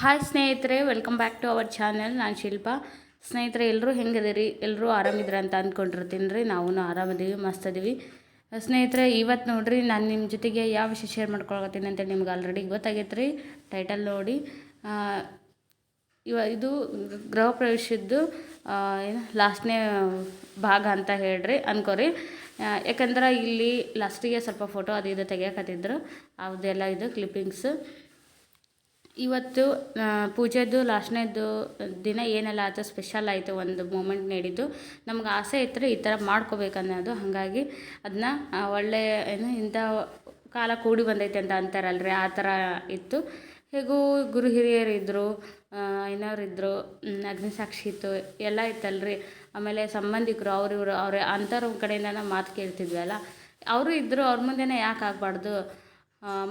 Hi ಸ್ನೇಹಿತರೆ welcome back to our channel ನಾನು ಶಿಲ್ಪ. ಸ್ನೇಹಿತರೆ ಎಲ್ಲರೂ ಹೆಂಗದಿರಿ ಎಲ್ಲರೂ ಆರಾಮಿದ್ರ ಅಂತ ಅಂದ್ಕೊಂಡಿರ್ತೀನಿ ರೀ. ನಾವು ಆರಾಮದೀವಿ ಮಸ್ತ್ ಅದೀವಿ ಸ್ನೇಹಿತರೆ ಇವತ್ತು ನೋಡಿರಿ, ನಾನು ನಿಮ್ಮ ಜೊತೆಗೆ ಯಾವ ವಿಷಯ ಶೇರ್ ಮಾಡ್ಕೊಳಕತ್ತೀನಿ ಅಂತೇಳಿ ನಿಮ್ಗೆ ಆಲ್ರೆಡಿ ಗೊತ್ತಾಗೈತೆ ರೀ. ಟೈಟಲ್ ನೋಡಿ. ಇವ, ಇದು ಗೃಹ ಪ್ರವೇಶದ್ದು ಏನು ಲಾಸ್ಟ್ನೇ ಭಾಗ ಅಂತ ಹೇಳ್ರಿ, ಅನ್ಕೋರಿ. ಯಾಕಂದ್ರೆ ಇಲ್ಲಿ ಲಾಸ್ಟಿಗೆ ಸ್ವಲ್ಪ ಫೋಟೋ ಅದು ಇದು ತೆಗಿಯಕತ್ತಿದ್ರು. ಅದೆಲ್ಲ ಇದು ಕ್ಲಿಪ್ಪಿಂಗ್ಸ್ ಇವತ್ತು ಪೂಜೆದು ಲಾಸ್ಟ್ನೇದು ದಿನ ಏನೆಲ್ಲ ಆಯಿತು ಸ್ಪೆಷಲ್ ಆಯಿತು ಒಂದು ಮೂಮೆಂಟ್ ನೀಡಿದ್ದು. ನಮ್ಗೆ ಆಸೆ ಇತ್ತು ಈ ಥರ ಮಾಡ್ಕೋಬೇಕನ್ನೋದು. ಹಾಗಾಗಿ ಅದನ್ನ ಒಳ್ಳೆಯ ಏನು, ಇಂಥ ಕಾಲ ಕೂಡಿ ಬಂದೈತೆ ಅಂತ ಅಂತಾರಲ್ರಿ. ಆ ಥರ ಇತ್ತು. ಹೇಗೂ ಗುರು ಹಿರಿಯರು ಇದ್ದರು ಐನವ್ರು ಇದ್ದರು ಅಗ್ನಿಸಾಕ್ಷಿ ಇತ್ತು, ಎಲ್ಲ ಇತ್ತಲ್ರಿ. ಆಮೇಲೆ ಸಂಬಂಧಿಕರು ಅವ್ರು ಇವರು ಅವ್ರ, ಅಂಥವ್ರ ಕಡೆಯಿಂದ ಮಾತು ಕೇಳ್ತಿದ್ವಲ್ಲ. ಅವರು ಇದ್ದರು ಅವ್ರ ಮುಂದೆನೇ ಯಾಕೆ ಆಗಬಾರ್ದು?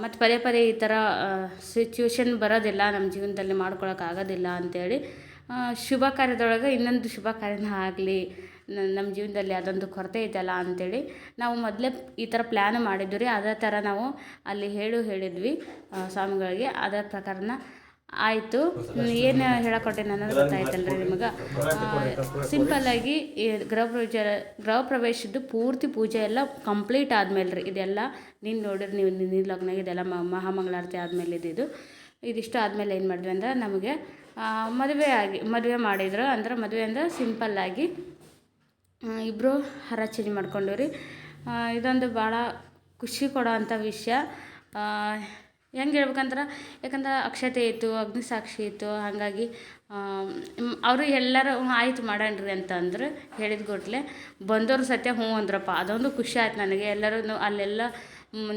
ಮತ್ತು ಪದೇ ಪದೇ ಈ ಥರ ಸಿಚುವೇಶನ್ ಬರೋದಿಲ್ಲ ನಮ್ಮ ಜೀವನದಲ್ಲಿ ಮಾಡ್ಕೊಳಕ್ಕೆ ಆಗೋದಿಲ್ಲ ಅಂಥೇಳಿ ಶುಭ ಕಾರ್ಯದೊಳಗೆ ಇನ್ನೊಂದು ಶುಭ ಕಾರ್ಯನ ಆಗಲಿ ನಮ್ಮ ಜೀವನದಲ್ಲಿ ಅದೊಂದು ಕೊರತೆ ಇದೆಯಲ್ಲ ಅಂಥೇಳಿ ನಾವು ಮೊದಲೇ ಈ ಥರ ಪ್ಲ್ಯಾನ್ ಮಾಡಿದ್ವಿ ರೀ. ಅದೇ ಥರ ನಾವು ಅಲ್ಲಿ ಹೇಳು ಹೇಳಿದ್ವಿ ಸ್ವಾಮಿಗಳಿಗೆ. ಅದರ ಪ್ರಕಾರನ ಆಯಿತು. ಏನು ಹೇಳಕೊಟ್ಟೆ ಅನ್ನೋದು ಗೊತ್ತಾಯ್ತಲ್ರಿ ನಿಮಗೆ. ಸಿಂಪಲ್ಲಾಗಿ ಗೃಹ ಪ್ರವೇಶ ಗೃಹ ಪ್ರವೇಶದ್ದು ಪೂರ್ತಿ ಪೂಜೆ ಎಲ್ಲ ಕಂಪ್ಲೀಟ್ ಆದಮೇಲೆ ರೀ ಇದೆಲ್ಲ. ನೀನು ನೋಡಿರಿ ನೀವು ನಿನ್ನ ಇದೆಲ್ಲ ಮ, ಮಹಾಮಂಗಳಾರತಿ ಆದಮೇಲೆ ಇದ್ದಿದ್ದು ಇದಿಷ್ಟು ಆದಮೇಲೆ ಏನು ಮಾಡಿದ್ವಿ ಅಂದ್ರೆ ನಮಗೆ ಮದುವೆ ಆಗಿ, ಮದುವೆ ಮಾಡಿದ್ರು. ಅಂದ್ರೆ ಮದುವೆ ಅಂದ್ರೆ ಸಿಂಪಲ್ಲಾಗಿ ಇಬ್ಬರು ಹರ ಚೇಂಜ್ ಮಾಡ್ಕೊಂಡು ರೀ ಇದೊಂದು ಭಾಳ ಖುಷಿ ಕೊಡೋ ಅಂಥ ವಿಷಯ. ಹೆಂಗೆ ಹೇಳ್ಬೇಕಂದ್ರೆ, ಯಾಕಂದ್ರೆ ಅಕ್ಷತೆ ಇತ್ತು, ಅಗ್ನಿಸಾಕ್ಷಿ ಇತ್ತು, ಹಾಗಾಗಿ ಅವರು ಎಲ್ಲರೂ ಆಯ್ತು ಮಾಡೋಣ್ರಿ ಅಂತ ಅಂದ್ರೆ ಹೇಳಿದ ಕೂಡಲೆ ಬಂದವರು ಸತ್ಯ ಹ್ಞೂ ಅಂದ್ರಪ್ಪ, ಅದೊಂದು ಖುಷಿ ಆಯ್ತು ನನಗೆ, ಎಲ್ಲರೂ ಅಲ್ಲೆಲ್ಲ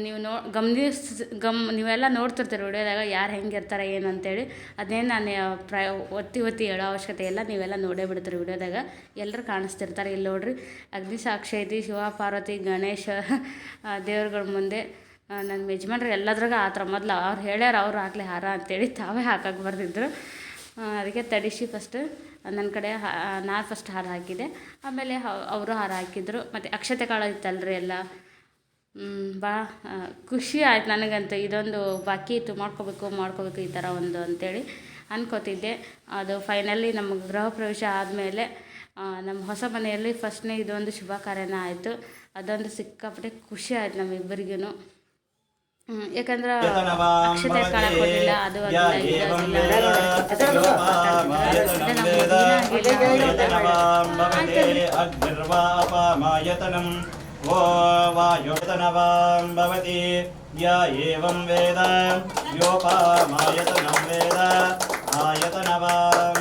ನೀವು ನೋ, ಗಮನಿಸ್, ಗಮ್, ನೀವೆಲ್ಲ ನೋಡ್ತಿರ್ತೀರಿ ವಿಡಿಯೋದಾಗ ಯಾರು ಹೆಂಗಿರ್ತಾರೆ ಏನು ಅಂತೇಳಿ, ಅದೇನು ನಾನು ಪ್ರ ಒತ್ತಿ ಒತ್ತಿ ಹೇಳೋ ಅವಶ್ಯಕತೆ ಇಲ್ಲ, ನೀವೆಲ್ಲ ನೋಡೇ ಬಿಡ್ತೀರಿ ವಿಡಿಯೋದಾಗ ಎಲ್ಲರೂ ಕಾಣಿಸ್ತಿರ್ತಾರೆ ಇಲ್ಲಿ ನೋಡ್ರಿ ಅಗ್ನಿ ಸಾಕ್ಷಿ ಐತಿ ಶಿವ ಪಾರ್ವತಿ ಗಣೇಶ ದೇವ್ರುಗಳ ಮುಂದೆ ನನ್ನ ಯಜಮಾನ್ರು ಎಲ್ಲದ್ರಾಗ ಆ ಥರ ಮೊದ್ಲು ಅವ್ರು ಹೇಳ್ಯಾರ, ಅವ್ರು ಹಾಕ್ಲಿ ಹಾರ ಅಂತೇಳಿ ತಾವೇ ಹಾಕಕ್ಕೆ ಬರ್ತಿದ್ರು ಅದಕ್ಕೆ ತಡಿಸಿ ಫಸ್ಟ್ ನನ್ನ ಕಡೆ ನಾನು ಫಸ್ಟ್ ಹಾರ ಹಾಕಿದೆ. ಆಮೇಲೆ ಅವರು ಹಾರ ಹಾಕಿದ್ರು. ಮತ್ತು ಅಕ್ಷತೆ ಕಾಳು ಇತ್ತಲ್ರಿ ಎಲ್ಲ? ಬಾ ಖುಷಿ ಆಯ್ತು ನನಗಂತೂ. ಇದೊಂದು ಬಾಕಿ ಇತ್ತು, ಮಾಡ್ಕೋಬೇಕು ಮಾಡ್ಕೋಬೇಕು ಈ ಥರ ಒಂದು ಅಂತೇಳಿ ಅನ್ಕೋತಿದ್ದೆ. ಅದು ಫೈನಲಿ ನಮ್ಮ ಗೃಹ ಪ್ರವೇಶ ಆದಮೇಲೆ ನಮ್ಮ ಹೊಸ ಮನೆಯಲ್ಲಿ ಫಸ್ಟ್ನೇ ಇದೊಂದು ಶುಭ ಕಾರ್ಯನ ಆಯಿತು. ಅದೊಂದು ಸಿಕ್ಕಾಪಟ್ಟೆ ಖುಷಿ ಆಯ್ತು ನಮ್ಮಿಬ್ಬರಿಗೂ ಯಾಕಂದ್ರೆ ಅಕ್ಷತೆ ಕಾಳಕ್ಕೆ ಹೋಗಿಲ್ಲ ಅದು ಆಗಿಲ್ಲ ಇದು ಆಗಿಲ್ಲ ಅದೆಲ್ಲ अग्निर्वापामायतनम् वो वायुतनवां भवति य एवं वेद योपामायतनं वेद आयतनवां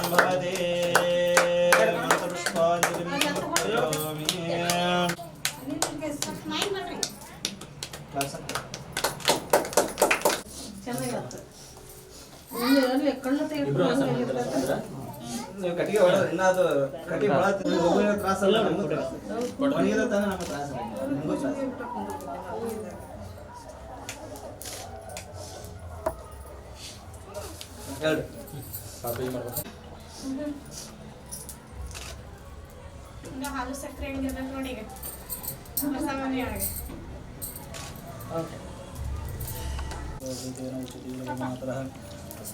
ಕಟ್ಟಿಗೆ ಹೊಡೆದ್ರೆ ಇನ್ನ ಅದು ಕಟ್ಟಿಗೆ ಒಳ ಒಬ್ಬನಿಗೆ ತ್ರಾಸ ಅಲ್ಲ ನಮಗೂ ತ್ರಾಸ. ಒಣಗಿದ ತಾನೇ ನಮಗೆ ತ್ರಾಸ ನಮಗೂ ತ್ರಾಸ. ಹೇಳ್ರಿ ಹಾಲು ಸಕ್ಕರೆ ಹೆಂಗಿರ್ಬೇಕು ನೋಡಿ ಈಗ. ಹೊಸ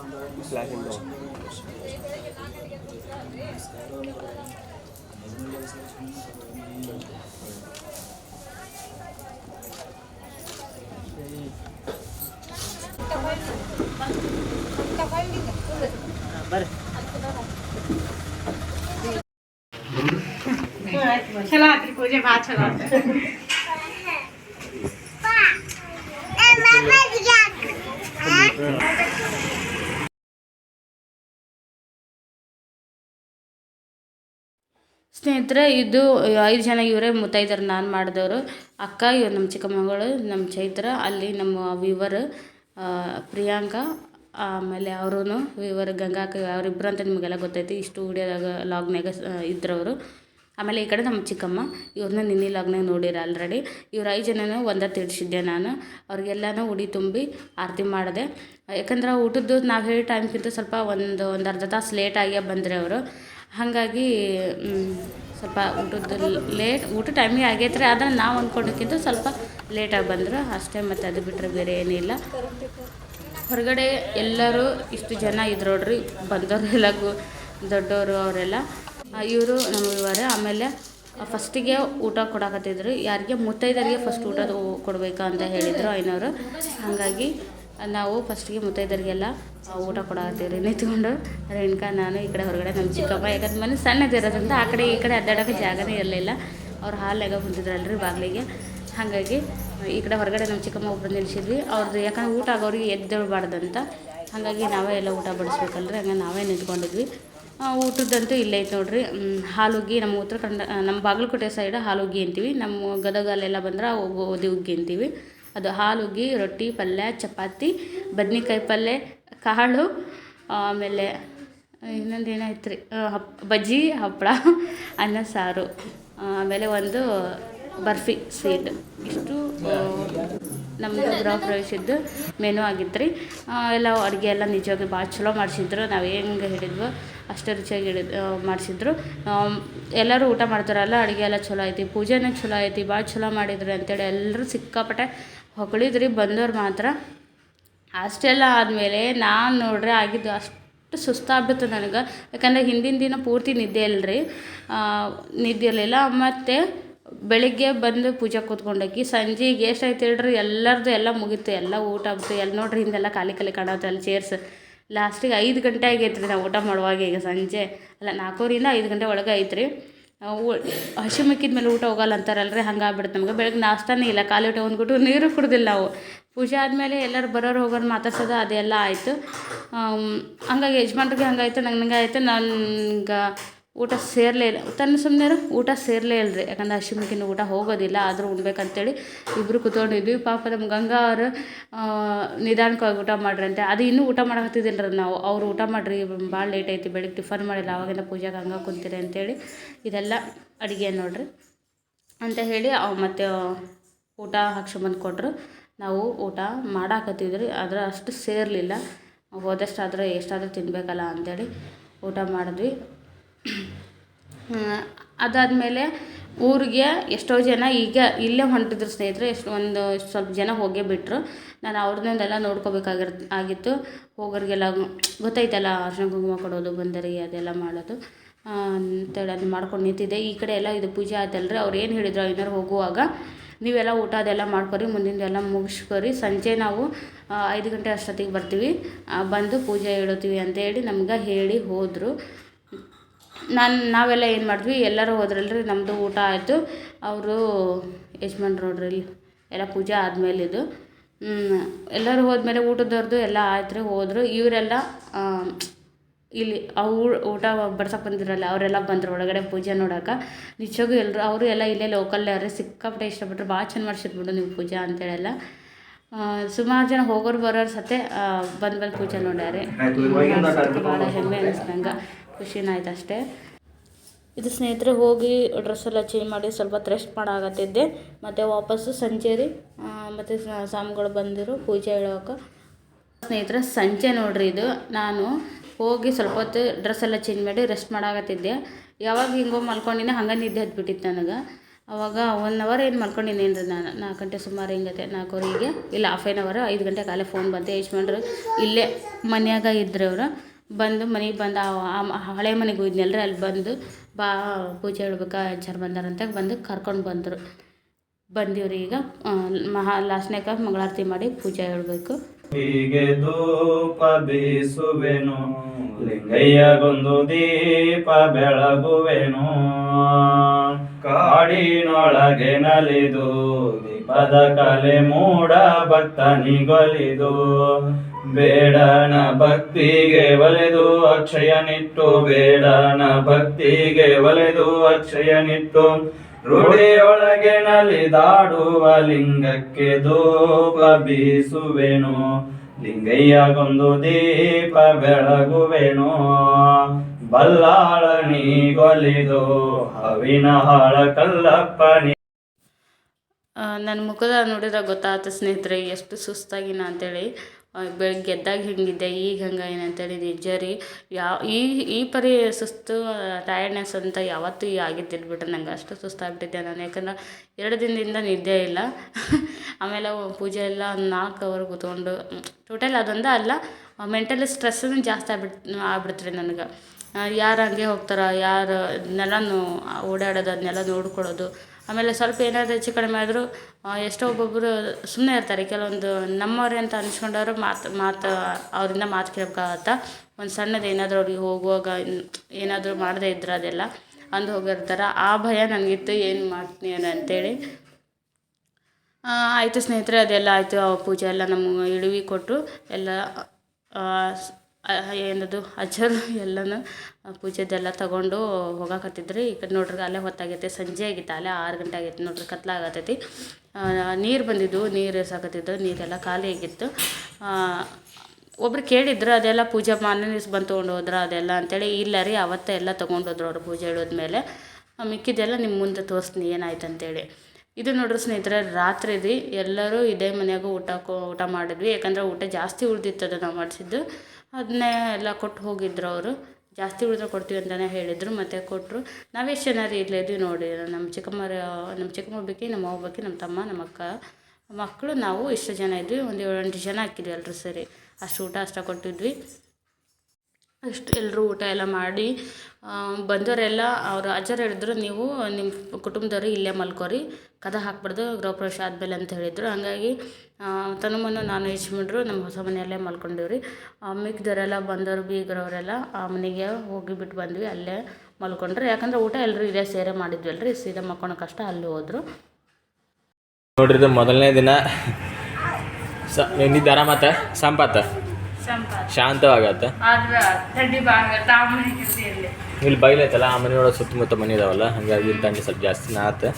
ಮನೆಯೊಳಗೆ ಸ್ನೇಹಿತರೆ, ಇದು ಐದು ಜನ ಇವರೇ ಮುತ್ತೈದರು ನಾನು ಮಾಡಿದವರು. ಅಕ್ಕ, ಇವ್ರು ನಮ್ಮ ಚಿಕ್ಕಮ್ಮಗಳು ನಮ್ಮ ಚೈತ್ರ, ಅಲ್ಲಿ ನಮ್ಮ ವಿವರ್ ಪ್ರಿಯಾಂಕಾ. ಆಮೇಲೆ ಅವರೂ ಇವರು ಗಂಗಾಕ ಅವರಿಬ್ಬರು ಅಂತ ನಿಮಗೆಲ್ಲ ಗೊತ್ತೈತಿ, ಇಷ್ಟು ವಿಡಿಯೋದಾಗ ಲಾಗ್ನಾಗ ಇದ್ರವರು. ಆಮೇಲೆ ಈ ಕಡೆ ನಮ್ಮ ಚಿಕ್ಕಮ್ಮ, ಇವ್ರನ್ನ ನಿನ್ನೆ ಲಾಗ್ನಾಗ ನೋಡಿರ ಆಲ್ರೆಡಿ ಇವ್ರು ಐದು ಜನನೂ ಒಂದ ತಿಳಿಸಿದ್ದೆ ನಾನು. ಅವ್ರಿಗೆಲ್ಲನೂ ಉಡಿ ತುಂಬಿ ಆರತಿ ಮಾಡಿದೆ. ಯಾಕಂದ್ರೆ ಊಟದ್ದು ನಾವು ಹೇಳಿ ಟೈಮ್ಗಿಂತ ಸ್ವಲ್ಪ ಒಂದು ಒಂದು ಅರ್ಧ ತಾಸು ಲೇಟಾಗಿಯೇ ಬಂದರೆ ಅವರು. ಹಾಗಾಗಿ ಸ್ವಲ್ಪ ಊಟದ್ದು ಲೇಟ್ ಊಟ ಟೈಮಿಗೆ ಆಗೈತ್ರಿ. ಆದರೆ ನಾವು ಅಂದ್ಕೊಂಡಕ್ಕಿಂತ ಸ್ವಲ್ಪ ಲೇಟಾಗಿ ಬಂದರು. ಅಷ್ಟೇ ಮತ್ತು ಅದು ಬಿಟ್ಟರೆ ಬೇರೆ ಏನಿಲ್ಲ. ಹೊರಗಡೆ ಎಲ್ಲರೂ ಇಷ್ಟು ಜನ ಇದ್ರು ನೋಡ್ರಿ ಬಂದವರೆಲ್ಲ ದೊಡ್ಡವರು ಅವರೆಲ್ಲ. ಇವರು ಇವರೇ. ಆಮೇಲೆ ಫಸ್ಟಿಗೆ ಊಟ ಕೊಡಕತ್ತಿದ್ರು. ಯಾರಿಗೆ ಮುತ್ತೈದರಿಗೆ ಫಸ್ಟ್ ಊಟ ಕೊಡಬೇಕು ಅಂತ ಹೇಳಿದರು ಐನವರು ಹಾಗಾಗಿ, ನಾವು ಫಸ್ಟಿಗೆ ಮುತ್ತೈದರಿಗೆಲ್ಲ ಊಟ ಕೊಡಕತ್ತೀವಿ ನಿಂತ್ಕೊಂಡು, ರೇಣುಕಾ, ನಾನು ಈ ಕಡೆ ಹೊರಗಡೆ ನಮ್ಮ ಚಿಕ್ಕಪ್ಪ, ಯಾಕಂದ್ರೆ ಮನೆ ಸಣ್ಣದಿರೋದ್ರಿಂದ ಆ ಕಡೆ ಈ ಕಡೆ ಅಡ್ಡಾಡೋಕೆ ಜಾಗನೇ ಇರಲಿಲ್ಲ. ಅವ್ರು ಹಾಲಾಗ ಬಂದಿದ್ರಲ್ರಿ ಬಾಗಿಲಿಗೆ. ಹಾಗಾಗಿ ಈ ಕಡೆ ಹೊರಗಡೆ ನಮ್ಮ ಚಿಕ್ಕಮ್ಮ ಒಬ್ಬರು ನಿಲ್ಸಿದ್ವಿ ಅವ್ರದ್ದು ಯಾಕಂದ್ರೆ ಊಟ ಆಗೋರಿಗೆ ಅಂತ ಹಾಗಾಗಿ ನಾವೇ ಎಲ್ಲ ಊಟ ಬಡಿಸ್ಬೇಕಲ್ರಿ ಹಂಗೆ ನಾವೇ ನಿಂತ್ಕೊಂಡಿದ್ವಿ. ಊಟದ್ದಂತೂ ಇಲ್ಲೇ ಐತೆ ನೋಡ್ರಿ. ಹಾಲುಗ್ಗಿ, ನಮ್ಮ ಉತ್ತರ ಕನ್ನಡ, ನಮ್ಮ ಬಾಗಲಕೋಟೆ ಸೈಡ್ ಹಾಲುಗ್ಗಿ ಅಂತೀವಿ. ನಮ್ಮ ಗದಗಲ್ಲೆಲ್ಲ ಬಂದ್ರೆ ಗೋಧಿ ಉಗ್ಗಿ ಅಂತೀವಿ. ಅದು ಹಾಲುಗ್ಗಿ, ರೊಟ್ಟಿ, ಪಲ್ಯ, ಚಪಾತಿ, ಬದ್ನಿಕಾಯಿ ಪಲ್ಯ, ಕಾಳು, ಆಮೇಲೆ ಇನ್ನೊಂದು ಏನಾಯ್ತು ರೀ ಹಪ್, ಬಜ್ಜಿ ಹಪ್ಪಳ ಅನ್ನ ಸಾರು ಆಮೇಲೆ ಒಂದು ಬರ್ಫಿ ಸ್ವೀಟ್ ಇಷ್ಟು ನಮ್ಮದು ಪ್ರವೇಶದ್ದು ಮೆನು ಆಗಿತ್ತು ರೀ ಎಲ್ಲ ಅಡುಗೆ ಎಲ್ಲ ನಿಜವಾಗಿ ಭಾಳ ಚಲೋ ಮಾಡಿಸಿದ್ರು. ನಾವು ಹೆಂಗೆ ಹಿಡಿದ್ವು ಅಷ್ಟೇ ರುಚಿಯಾಗಿ ಹಿಡಿದು ಮಾಡಿಸಿದ್ರು. ಎಲ್ಲರೂ ಊಟ ಮಾಡ್ತಾರಲ್ಲ, ಅಡುಗೆ ಎಲ್ಲ ಚಲೋ ಐತಿ, ಪೂಜೆನೂ ಚಲೋ ಐತಿ, ಭಾಳ ಚಲೋ ಮಾಡಿದ್ರು ಅಂತೇಳಿ ಎಲ್ಲರೂ ಸಿಕ್ಕಾಪಟ್ಟೆ ಹೊಗಳಿದ್ರಿ ಬಂದವ್ರು ಮಾತ್ರ. ಅಷ್ಟೆಲ್ಲ ಆದಮೇಲೆ ನಾನು ನೋಡ್ರಿ ಆಗಿದ್ದು ಅಷ್ಟು ಸುಸ್ತಾಗ್ಬಿಡ್ತು ನನಗೆ. ಯಾಕಂದರೆ ಹಿಂದಿನ ದಿನ ಪೂರ್ತಿ ನಿದ್ದೆ ಇಲ್ಲರಿ ನಿದ್ದೆ ಇರಲಿಲ್ಲ. ಮತ್ತು ಬೆಳಿಗ್ಗೆ ಬಂದು ಪೂಜೆ ಕೂತ್ಕೊಂಡಾಕಿ ಸಂಜೆಗೆ ಎಷ್ಟಾಯ್ತು ಹೇಳ್ರಿ? ಎಲ್ಲರದ್ದು ಎಲ್ಲ ಮುಗೀತು, ಎಲ್ಲ ಊಟ ಆಗ್ತು. ಎಲ್ಲ ನೋಡ್ರಿ ಹಿಂದೆಲ್ಲ ಖಾಲಿ ಖಾಲಿ ಕಾಣತ್ತೆ, ಅಲ್ಲಿ ಚೇರ್ಸ್ ಲಾಸ್ಟಿಗೆ ಐದು ಗಂಟೆ ಆಗೈತೆ ರೀ ನಾವು ಊಟ ಮಾಡುವಾಗ ಈಗ ಸಂಜೆ. ಅಲ್ಲ, ನಾಲ್ಕೂರಿಂದ ಐದು ಗಂಟೆ ಒಳಗೆ ಐತ್ರಿ. ಹಸಿ ಮೇಲೆ ಊಟ ಹೋಗಲ್ಲ ಅಂತಾರಲ್ರಿ ಆಗ್ಬಿಡ್ತು ನಮಗೆ. ಬೆಳಗ್ಗೆ ನಾಷ್ಟಾನೇ ಇಲ್ಲ, ಖಾಲಿ ಊಟ ಒಂದ್ಬಿಟ್ಟು ನೀರು ಕುಡ್ದಿಲ್ಲ ನಾವು. ಪೂಜೆ ಆದಮೇಲೆ ಎಲ್ಲರೂ ಬರೋರು ಹೋಗೋರು ಮಾತಾಡ್ಸೋದು ಅದೆಲ್ಲ ಆಯಿತು. ಹಂಗಾಗಿ ಯಜಮಾನ್ರಿಗೆ ಹಂಗಾಯ್ತು, ನಂಗೆ ನಂಗೆ ಆಯಿತು ನನಗೆ ಊಟ ಸೇರಲೇ ಇಲ್ಲ. ತನ್ನ ಸುಮ್ಮನೆ ಊಟ ಸೇರಲೇ ಇಲ್ಲರಿ ಯಾಕಂದ್ರೆ ಹಸಿಮಿಕ್ಕಿನ ಊಟ ಹೋಗೋದಿಲ್ಲ, ಆದರೂ ಉಣ್ಬೇಕಂತೇಳಿ ಇಬ್ಬರು ಕೂತ್ಕೊಂಡಿದ್ವಿ. ಪಾಪ ನಮ್ಮ ಗಂಗಾ ಅವರು ನಿಧಾನಕ್ಕಾಗಿ ಊಟ ಮಾಡ್ರಿ ಅಂತ ಅದು ಇನ್ನೂ ಊಟ ಮಾಡಕತ್ತಿದ್ದಿಲ್ಲ ರೀ ನಾವು. ಅವರು ಊಟ ಮಾಡಿರಿ, ಭಾಳ ಲೇಟ್ ಐತಿ ಬೆಳಿಗ್ಗೆ ಟಿಫನ್ ಮಾಡಿಲ್ಲ. ಅವಾಗಿಂದ ಪೂಜೆಗೆ ಹಂಗೆ ಕುಂತೀರಿ ಅಂತೇಳಿ ಇದೆಲ್ಲ ಅಡುಗೆ ನೋಡ್ರಿ. ಅಂತ ಹೇಳಿ ಅವು ಮತ್ತೆ ಊಟ ಹಾಕ್ಸ್ಕೊಂಬಂದು ಕೊಟ್ಟರು ನಾವು ಊಟ ಮಾಡಾಕತ್ತಿದ್ರಿ, ಆದ್ರೆ ಅಷ್ಟು ಸೇರಲಿಲ್ಲ. ಹೋದಷ್ಟಾದ್ರೆ ಎಷ್ಟಾದರೂ ತಿನ್ನಬೇಕಲ್ಲ ಅಂಥೇಳಿ ಊಟ ಮಾಡಿದ್ವಿ. ಅದಾದಮೇಲೆ ಊರಿಗೆ ಎಷ್ಟೋ ಜನ ಈಗ ಇಲ್ಲೇ ಹೊಂಟಿದ್ರು ಸ್ನೇಹಿತರೆ, ಎಷ್ಟು ಒಂದು ಸ್ವಲ್ಪ ಜನ ಹೋಗೇ ಬಿಟ್ಟರು ನಾನು ಅವ್ರನ್ನೆಲ್ಲ ನೋಡ್ಕೋಬೇಕಾಗಿರ್ ಆಗಿತ್ತು. ಹೋಗೋರಿಗೆಲ್ಲ ಗೊತ್ತೈತಲ್ಲ ಅರ್ಶಿನ ಕುಂಕುಮ ಕೊಡೋದು ಬಂದರಿಗೆ ಅದೆಲ್ಲ ಮಾಡೋದು. ಅಂತೇಳಿ ಅದು ಮಾಡ್ಕೊಂಡು ನಿಂತಿದ್ದೆ. ಈ ಕಡೆ ಎಲ್ಲ ಇದು ಪೂಜೆ ಆಯ್ತಲ್ರಿ, ಅವ್ರು ಏನು ಹೇಳಿದ್ರು ಐನರು ಹೋಗುವಾಗ, ನೀವೆಲ್ಲ ಊಟ ಅದೆಲ್ಲ ಮಾಡ್ಕೊರಿ ಮುಂದಿಂದೆಲ್ಲ ಮುಗಿಸ್ಕೊರಿ. ಸಂಜೆ ನಾವು ಐದು ಗಂಟೆ ಅಷ್ಟೊತ್ತಿಗೆ ಬರ್ತೀವಿ. ಬಂದು ಪೂಜೆ ಇಡುತ್ತೀವಿ ಅಂತೇಳಿ ನಮ್ಗೆ ಹೇಳಿ ಹೋದರು. ನಾನು, ನಾವೆಲ್ಲ ಏನು ಮಾಡಿದ್ವಿ, ಎಲ್ಲರೂ ಹೋದ್ರಲ್ರಿ ನಮ್ಮದು ಊಟ ಆಯಿತು. ಅವರು ಯಜಮಾನ್ರು ಇಲ್ಲಿ ಎಲ್ಲ ಪೂಜೆ ಆದಮೇಲೆ ಇದು. ಎಲ್ಲರೂ ಹೋದ್ಮೇಲೆ ಊಟದವ್ರದ್ದು ಎಲ್ಲ ಆಯ್ತು ರೀ, ಹೋದರು. ಇವರೆಲ್ಲ ಇಲ್ಲಿ ಅವು ಊಟ ಬಡ್ಸಕ್ಕೆ ಬಂದಿರಲ್ಲ, ಅವರೆಲ್ಲ ಬಂದರು ಒಳಗಡೆ ಪೂಜೆ ನೋಡೋಕೆ. ನಿಜವಾಗೂ ಎಲ್ಲರೂ ಅವರು ಎಲ್ಲ ಇಲ್ಲೇ ಲೋಕಲ್ಲೇ ಅವ್ರೆ, ಸಿಕ್ಕಾಪಟ್ಟೆ ಇಷ್ಟಪಟ್ಟರು ಭಾಳ ಚೆಂದ ಮಾಡಿಸಿದ್ಬಿಡು ನೀವು ಪೂಜೆ ಅಂತೇಳೆಲ್ಲ. ಸುಮಾರು ಜನ ಹೋಗೋರು ಬರೋರು ಸತೆ ಬಂದು ಬಂದು ಪೂಜೆ ನೋಡ್ಯಾರೆ. ಭಾಳ ಹೆಮ್ಮೆ ಅನಿಸ್ತು ನಂಗೆ ಖುಷಿನ ಆಯ್ತು ಅಷ್ಟೇ. ಇದು ಸ್ನೇಹಿತರೆ ಹೋಗಿ ಡ್ರೆಸ್ ಎಲ್ಲ ಚೇಂಜ್ ಮಾಡಿ ಸ್ವಲ್ಪ ಹೊತ್ತು ರೆಸ್ಟ್ ಮಾಡಾಕತ್ತಿದ್ದೆ. ಮತ್ತು ವಾಪಸ್ಸು ಸಂಜೆ ರೀ ಮತ್ತು ಸ್ವಾಮಿಗಳು ಬಂದಿರು ಪೂಜೆ ಹೇಳೋಕೆ. ಸ್ನೇಹಿತರೆ ಸಂಜೆ ನೋಡ್ರಿ ಇದು. ನಾನು ಹೋಗಿ ಸ್ವಲ್ಪ ಹೊತ್ತು ಡ್ರೆಸ್ ಎಲ್ಲ ಚೇಂಜ್ ಮಾಡಿ ರೆಸ್ಟ್ ಮಾಡಾಕತ್ತಿದ್ದೆ. ಯಾವಾಗ ಹಿಂಗೋ ಮಲ್ಕೊಂಡಿನಿ ಹಂಗೆ ನಿದ್ದೆ ಹತ್ಬಿಟ್ಟಿತ್ತು ನನಗೆ. ಅವಾಗ ಒನ್ ಅವರ್ ಏನು ಮಾಡ್ಕೊಂಡಿದ್ದೀನಿ ರೀ ನಾನು ನಾಲ್ಕು ಗಂಟೆ ಸುಮಾರು ಹಿಂಗತೆ. ನಾಲ್ಕುವರೆಗೆ, ಇಲ್ಲ ಹಾಫ್ ಆನ್ ಅವರ್ ಐದು ಗಂಟೆ ಕಾಲೇ ಫೋನ್ ಬಂತು. ಯಜಮಾನ್ರು ಇಲ್ಲೇ ಮನ್ಯಾಗ ಇದ್ರೆ ಅವರು. ಬಂದು ಮನೆಗೆ ಬಂದು ಹಳೆ ಮನೆಗೆ ಹೋಯ್ದ್ನಲ್ರಿ ಅಲ್ಲಿ ಬಂದು ಬಾ ಪೂಜೆ ಹೇಳ್ಬೇಕಾ ಅಜ್ಜಾರು ಬಂದಾರಂತ ಬಂದು ಕರ್ಕೊಂಡು ಬಂದರು. ಬಂದಿವ್ರಿ ಈಗ ಮಹಾ ಲಾಸ್ಟ್ನೇಕ ಮಂಗಳಾರತಿ ಮಾಡಿ ಪೂಜೆ ಹೇಳಬೇಕು. ಹೀಗೆ ಧೂಪ ಬೀಸುವೆನು ಲಿಂಗಯ್ಯಗೊಂದು ದೀಪ ಬೆಳಗುವೆನು. ಕಾಡಿನೊಳಗೆ ನಲಿದು, ದೀಪದ ಕಲೆ ಮೂಡ ಭಕ್ತನಿಗೊಲಿದು. ಬೇಡನ ಭಕ್ತಿಗೆ ಒಲೆದು, ಅಕ್ಷಯನಿಟ್ಟು. ಬೇಡನ ಭಕ್ತಿಗೆ ಒಲೆದು, ಅಕ್ಷಯನಿಟ್ಟು. ರೂಢಿಯೊಳಗೆ ನಲಿದಾಡುವ ಲಿಂಗಕ್ಕೆ ದೂಪ ಬೀಸುವೆನು. ಲಿಂಗಯ್ಯಗೊಂದು ದೀಪ ಬೆಳಗುವೆನು. ಬಲ್ಲಾಳ ಗೊಲಿದು ಹವಿನ ಹಾಳ ಕಲ್ಲಪ್ಪನಿ ನನ್ನ ಮುಖದ ನೋಡಿದ್ರೆ ಗೊತ್ತಾಯ್ತು ಸ್ನೇಹಿತರೆ, ಎಷ್ಟು ಸುಸ್ತಾಗಿನ ಅಂತೇಳಿ. ಬೆಳಗ್ಗೆ ಎದ್ದಾಗ ಹಿಂಗಿದ್ದೆ, ಈಗ ಹಂಗೆ ಏನಂತೇಳಿ ನಿಜ ರೀ. ಯಾವ ಈ ಈ ಪರಿ ಸುಸ್ತು ಟಯರ್ಡ್ನೆಸ್ ಅಂತ ಯಾವತ್ತೂ ಈ ಆಗಿದ್ದಿರ್ಬಿಟ್ರೆ ನಂಗೆ ಅಷ್ಟು ಸುಸ್ತಾಗ್ಬಿಟ್ಟಿದ್ದೆ ನಾನು. ಯಾಕಂದ್ರೆ ಎರಡು ದಿನದಿಂದ ನಿದ್ದೆ ಇಲ್ಲ. ಆಮೇಲೆ ಪೂಜೆ ಎಲ್ಲ ಒಂದು ನಾಲ್ಕು ಅವರ್ ಕೂತ್ಕೊಂಡು ಟೋಟಲ್ ಅದೊಂದೇ ಅಲ್ಲ ಮೆಂಟಲಿ ಸ್ಟ್ರೆಸ್ಸನ್ನು ಜಾಸ್ತಿ ಆಗ್ಬಿಟ್ ಆಗ್ಬಿಡ್ತು ರೀ ನನಗೆ. ಯಾರು ಹಂಗೆ ಹೋಗ್ತಾರೆ, ಯಾರು ನೆಲನು ಓಡಾಡೋದು ಅದನ್ನೆಲ್ಲ ನೋಡ್ಕೊಳ್ಳೋದು. ಆಮೇಲೆ ಸ್ವಲ್ಪ ಏನಾದರೂ ಹೆಚ್ಚು ಕಡಿಮೆ ಆದರೂ ಎಷ್ಟೋ ಒಬ್ಬೊಬ್ಬರು ಸುಮ್ಮನೆ ಇರ್ತಾರೆ. ಕೆಲವೊಂದು ನಮ್ಮವರೇ ಅಂತ ಅನ್ಸ್ಕೊಂಡವ್ರು ಮಾತು ಮಾತು, ಅವರಿಂದ ಮಾತು ಕೇಳ್ಬೇಕಾಗತ್ತೆ ಒಂದು ಸಣ್ಣದು ಏನಾದರೂ ಅವ್ರಿಗೆ ಹೋಗುವಾಗ ಏನಾದರೂ ಮಾಡದೇ ಇದ್ರೆ ಅದೆಲ್ಲ ಅಂದು ಹೋಗಿರ್ತಾರೆ. ಆ ಭಯ ನನಗಿತ್ತು, ಏನು ಮಾಡ್ತೀನಿ ಅಂತೇಳಿ. ಆಯಿತು ಸ್ನೇಹಿತರೆ, ಅದೆಲ್ಲ ಆಯಿತು. ಪೂಜೆ ಎಲ್ಲ ನಮಗೆ ಇಳುವಿ ಕೊಟ್ಟು ಎಲ್ಲ ಏನದು ಅಜ್ಜರು ಎಲ್ಲನೂ ಪೂಜೆದೆಲ್ಲ ತಗೊಂಡು ಹೋಗಾಕತ್ತಿದ್ರಿ. ಈ ಕಡೆ ನೋಡ್ರಿ, ಅಲ್ಲೇ ಹೊತ್ತಾಗೈತೆ, ಸಂಜೆ ಆಗಿತ್ತು, ಅಲ್ಲೇ ಆರು ಗಂಟೆ ಆಗೈತೆ ನೋಡ್ರಿ ಕತ್ಲಾಗತ್ತೈತಿ ನೀರು ಬಂದಿದ್ದು, ನೀರು ಎಸಾಕತ್ತಿದ್ದು ನೀರೆಲ್ಲ ಖಾಲಿ ಆಗಿತ್ತು. ಒಬ್ರು ಕೇಳಿದ್ರು, ಅದೆಲ್ಲ ಪೂಜೆ ಮಾರನೇ ಬಂದು ತೊಗೊಂಡು ಹೋದ್ರೆ, ಅದೆಲ್ಲ ಅಂತೇಳಿ, ಇಲ್ಲ ರೀ, ಅವತ್ತೇ ಎಲ್ಲ ತೊಗೊಂಡು ಹೋದ್ರು ಅವ್ರು ಪೂಜೆ ಇಡೋದ್ಮೇಲೆ ಮೇಲೆ. ಮಿಕ್ಕಿದ್ದೆಲ್ಲ ನಿಮ್ಮ ಮುಂದೆ ತೋರಿಸ್ತೀನಿ, ಏನಾಯ್ತು ಅಂತೇಳಿ. ಇದು ನೋಡ್ರಿ ಸ್ನೇಹಿತರೆ ರಾತ್ರಿ ರೀ ಎಲ್ಲರೂ ಇದೇ ಮನೆಯಾಗ ಊಟ ಊಟ ಮಾಡಿದ್ವಿ. ಯಾಕಂದ್ರೆ ಊಟ ಜಾಸ್ತಿ ಉಳ್ದಿತ್ತದ ನಾವು ಮಾಡಿಸಿದ್ದು. ಅದನ್ನೇ ಎಲ್ಲ ಕೊಟ್ಟು ಹೋಗಿದ್ರು ಅವರು. ಜಾಸ್ತಿ ಉಳಿದ್ರೆ ಕೊಡ್ತೀವಿ ಅಂತಲೇ ಹೇಳಿದರು, ಮತ್ತು ಕೊಟ್ಟರು ನಾವೆಷ್ಟು ಜನ ರೀ ಇದ್ವಿ ನೋಡಿ ನಮ್ಮ ಚಿಕ್ಕಮ್ಮರ ನಮ್ಮ ಚಿಕ್ಕಮ್ಮ ಬೇಕಿ ನಮ್ಮ ಅವ್ವ ಬೇಕಿ ನಮ್ಮ ತಮ್ಮ ನಮ್ಮ ಅಕ್ಕ. ಮಕ್ಕಳು ನಾವು ಇಷ್ಟು ಜನ ಇದ್ವಿ, ಒಂದು ಏಳೆಂಟು ಜನ ಹಾಕಿದ್ವಿ ಎಲ್ಲರೂ ಸರಿ. ಅಷ್ಟು ಊಟ ಅಷ್ಟ ಕೊಟ್ಟಿದ್ವಿ. ಅಷ್ಟು ಎಲ್ಲರೂ ಊಟ ಎಲ್ಲ ಮಾಡಿ ಬಂದವರೆಲ್ಲ ಅವರು ಅಜ್ಜರು ಹೇಳಿದ್ರು, ನೀವು ನಿಮ್ಮ ಕುಟುಂಬದವ್ರು ಇಲ್ಲೇ ಮಲ್ಕೋರಿ, ಕದ ಹಾಕ್ಬಾರ್ದು ಗೃಹ ಪ್ರವೇಶ ಆದಮೇಲೆ ಅಂತ ಹೇಳಿದರು. ಹಾಗಾಗಿ ತನುಮನು ನಾನು ಯಜಮಾನ್ರು ನಮ್ಮ ಹೊಸ ಮನೆಯಲ್ಲೇ ಮಲ್ಕೊಂಡಿವ್ರಿ. ಮಿಕ್ಕಿದವರೆಲ್ಲ ಬಂದವರು ಬೀಗರವರೆಲ್ಲ, ಆ, ಮನೆಗೆ ಹೋಗಿ ಬಿಟ್ಟು ಬಂದ್ವಿ, ಅಲ್ಲೇ ಮಲ್ಕೊಂಡ್ರು. ಯಾಕಂದ್ರೆ ಊಟ ಎಲ್ಲರೂ ಇಲ್ಲೇ ಸೇರೆ ಮಾಡಿದ್ವಲ್ರಿ, ಸೀದಾ ಮಕ್ಕೊಳೋ ಕಷ್ಟ ಅಲ್ಲಿ ಹೋದರು. ನೋಡ್ರಿ ಮೊದಲನೇ ದಿನ. ಸ ನಿದ್ದೆ ಆರಾಮತ್ತ ಸಂಪಾತ? ಶಾಂತವಾಗತ್ತ? ಇಲ್ಲಿ ಬೈಲೈತಲ್ಲ ಆ ಮನೆಯೊಳಗೆ ಸುತ್ತಮುತ್ತ ಮನೆ ಇದಾವಲ್ಲ ಹಾಗಾಗಿ ಇಲ್ಲಿ ತಂಡಿ ಸ್ವಲ್ಪ ಜಾಸ್ತಿ ನಾತೆ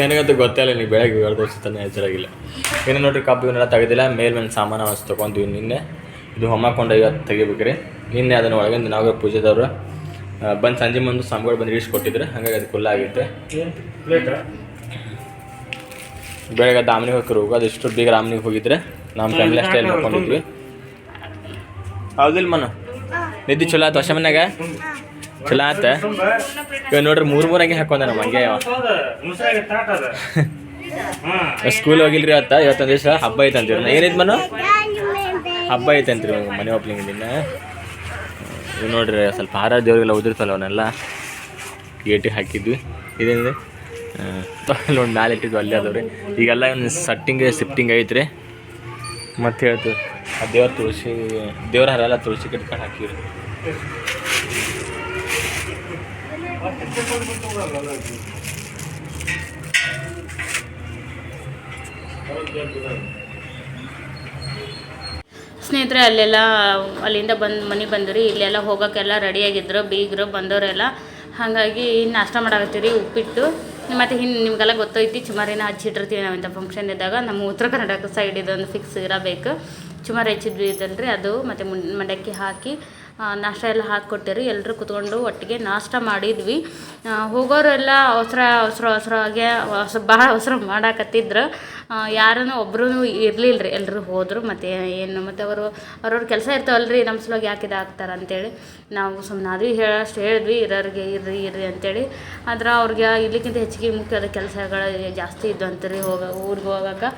ನನಗಂತೂ ಗೊತ್ತಿಲ್ಲ ನೀವು ಬೆಳಗ್ಗೆ ಎರಡು ವರ್ಷ ತನಕ ಹೆಸರಾಗಿಲ್ಲ ಇನ್ನು ನೋಡ್ರಿ ಕಬ್ಬು ಇವನ್ನೆಲ್ಲ ತೆಗೆದಿಲ್ಲ ಮೇಲ್ಮೇಲೆ ಮೇಲೆ ಸಾಮಾನು ಅಷ್ಟು ತೊಗೊಂತೀವಿ ನಿನ್ನೆ. ಇದು ಹೊಮ್ಮಕೊಂಡು ಇವತ್ತು ತೆಗಿಬೇಕ್ರಿ. ನಿನ್ನೆ ಅದನ್ನು ಒಳಗಿಂದ ನಾವೇ ಪೂಜೆದವರು ಬಂದು ಸಂಜೆ ಮುಂದೆ ಸಾಂಬಾರು ಬಂದು ಇಳಿಸ್ಕೊಟ್ಟಿದ್ರು ಹಾಗಾಗಿ ಅದು ಫುಲ್ ಆಗಿತ್ತು ಬೆಳಗ್ಗೆ ದಾಮನಿಗೆ ಹೋಗಿ ಅದು ಇಷ್ಟು ಬೀಗ ರಾಮನಿಗೆ ಹೋಗಿದ್ರೆ ನಮ್ಮ ಫ್ಯಾಮಿಲಿ ಅಷ್ಟೇ ಮಾಡ್ಕೊಂಡಿದ್ವಿ ಹೌದಿಲ್ಲ ಮನು? ನಿದ್ದೆ ಚಲೋ ಆಯ್ತು ಹೊಸ ಮನ್ಯಾಗ? ಚಲೋ ಆತ ಇವಾಗ ನೋಡ್ರಿ ಮೂರು ಮೂರಂಗೆ ಹಾಕೊಂಡ ನಮ್ಮ ಹಂಗೆ ಸ್ಕೂಲ್ ಹೋಗಿಲ್ರಿ ಅತ್ತ ಇವತ್ತೊಂದು ದಿವಸ ಹಬ್ಬ ಐತಂತೀರಿ ಏನೈತೆ ಮನು? ಹಬ್ಬ ಐತೆ ಅಂತೀರಿ ಮನೆ ಓಪನಿಂಗ್ ದಿನ. ಇವ್ ನೋಡ್ರಿ ಸ್ವಲ್ಪ ಹಾರ ದೇವ್ರಿಗೆಲ್ಲ ಅವನ್ನೆಲ್ಲ ಗೇಟಿಗೆ ಹಾಕಿದ್ವಿ. ಇದೇನಿದೆ ನೋಡಿ ಮ್ಯಾಲೆ ಇಟ್ಟಿದ್ವಿ ಅಲ್ಲೇ ಅದಾವ್ರಿ ಈಗೆಲ್ಲ ಒಂದು ಸಟ್ಟಿಂಗ್ ಶಿಫ್ಟಿಂಗ್ ಐತ್ರಿ. ಮತ್ತೆ ಹೇಳ್ತೀವಿ. ಆ ದೇವ್ರ ತುಳಸಿ, ದೇವ್ರ ಹರೆಲ್ಲ ತುಳಸಿ ಕಟ್ಕೊಂಡು ಹಾಕಿವ್ರಿ. ಸ್ನೇಹಿತರೆ, ಅಲ್ಲೆಲ್ಲ ಅಲ್ಲಿಂದ ಬಂದು ಮನೆಗೆ ಬಂದ್ರಿ. ಇಲ್ಲೆಲ್ಲ ಹೋಗೋಕ್ಕೆಲ್ಲ ರೆಡಿಯಾಗಿದ್ರು ಬೀಗರು ಬಂದವರೆಲ್ಲ. ಹಾಗಾಗಿ ನಾಷ್ಟ ಮಾಡಾಕತ್ತೀರಿ ಉಪ್ಪಿಟ್ಟು. ಮತ್ತು ಹಿಂದೆ ನಿಮಗೆಲ್ಲ ಗೊತ್ತೈತಿ ಚುಮಾರಿನ ಹಚ್ಚಿಟ್ಟಿರ್ತೀವಿ ನಾವು ಇಂಥ ಫಂಕ್ಷನ್ ಇದ್ದಾಗ, ನಮ್ಮ ಉತ್ತರ ಕರ್ನಾಟಕ ಸೈಡ್ ಇದೊಂದು ಫಿಕ್ಸ್ ಇರಬೇಕು. ಚುಮಾರಿ ಹೆಚ್ಚಿದ್ವಿ ಇದಲ್ರಿ ಅದು. ಮತ್ತು ಮುಂಡಕ್ಕಿ ಹಾಕಿ ನಾಷ್ಟ ಎಲ್ಲ ಹಾಕಿಕೊಟ್ಟಿರಿ ಎಲ್ಲರೂ ಕುತ್ಕೊಂಡು ಒಟ್ಟಿಗೆ ನಾಷ್ಟ ಮಾಡಿದ್ವಿ. ಹೋಗೋರೆಲ್ಲ ಅವಸರ ಅವಸರ, ಅವಸರವಾಗಿ ಹೊಸ ಭಾಳ ಅವಸರ ಮಾಡಾಕತ್ತಿದ್ರು. ಯಾರೂ ಒಬ್ಬರೂ ಇರಲಿಲ್ಲ ರೀ ಎಲ್ಲರೂ ಹೋದರು. ಮತ್ತು ಏನು, ಮತ್ತು ಅವರು, ಅವ್ರವ್ರ ಕೆಲಸ ಇರ್ತಾವಲ್ರಿ. ನಮ್ಮ ಸಲುವಾಗಿ ಯಾಕೆ ಇದಾಗ್ತಾರೆ ಅಂತೇಳಿ ನಾವು ಸುಮ್ಮನೆ ಅದು ಹೇಳಷ್ಟು ಹೇಳಿದ್ವಿ. ಇರೋರಿಗೆ ಇರ್ರಿ ಇರ್ರಿ ಅಂತೇಳಿ. ಆದ್ರೆ ಅವ್ರಿಗೆ ಇಲ್ಲಿಗಿಂತ ಹೆಚ್ಚಿಗೆ ಮುಖ್ಯವಾದ ಕೆಲಸಗಳು ಜಾಸ್ತಿ ಇದ್ದು ಅಂತೀರಿ. ಹೋಗ, ಊರಿಗೆ ಹೋಗಕ್ಕೆ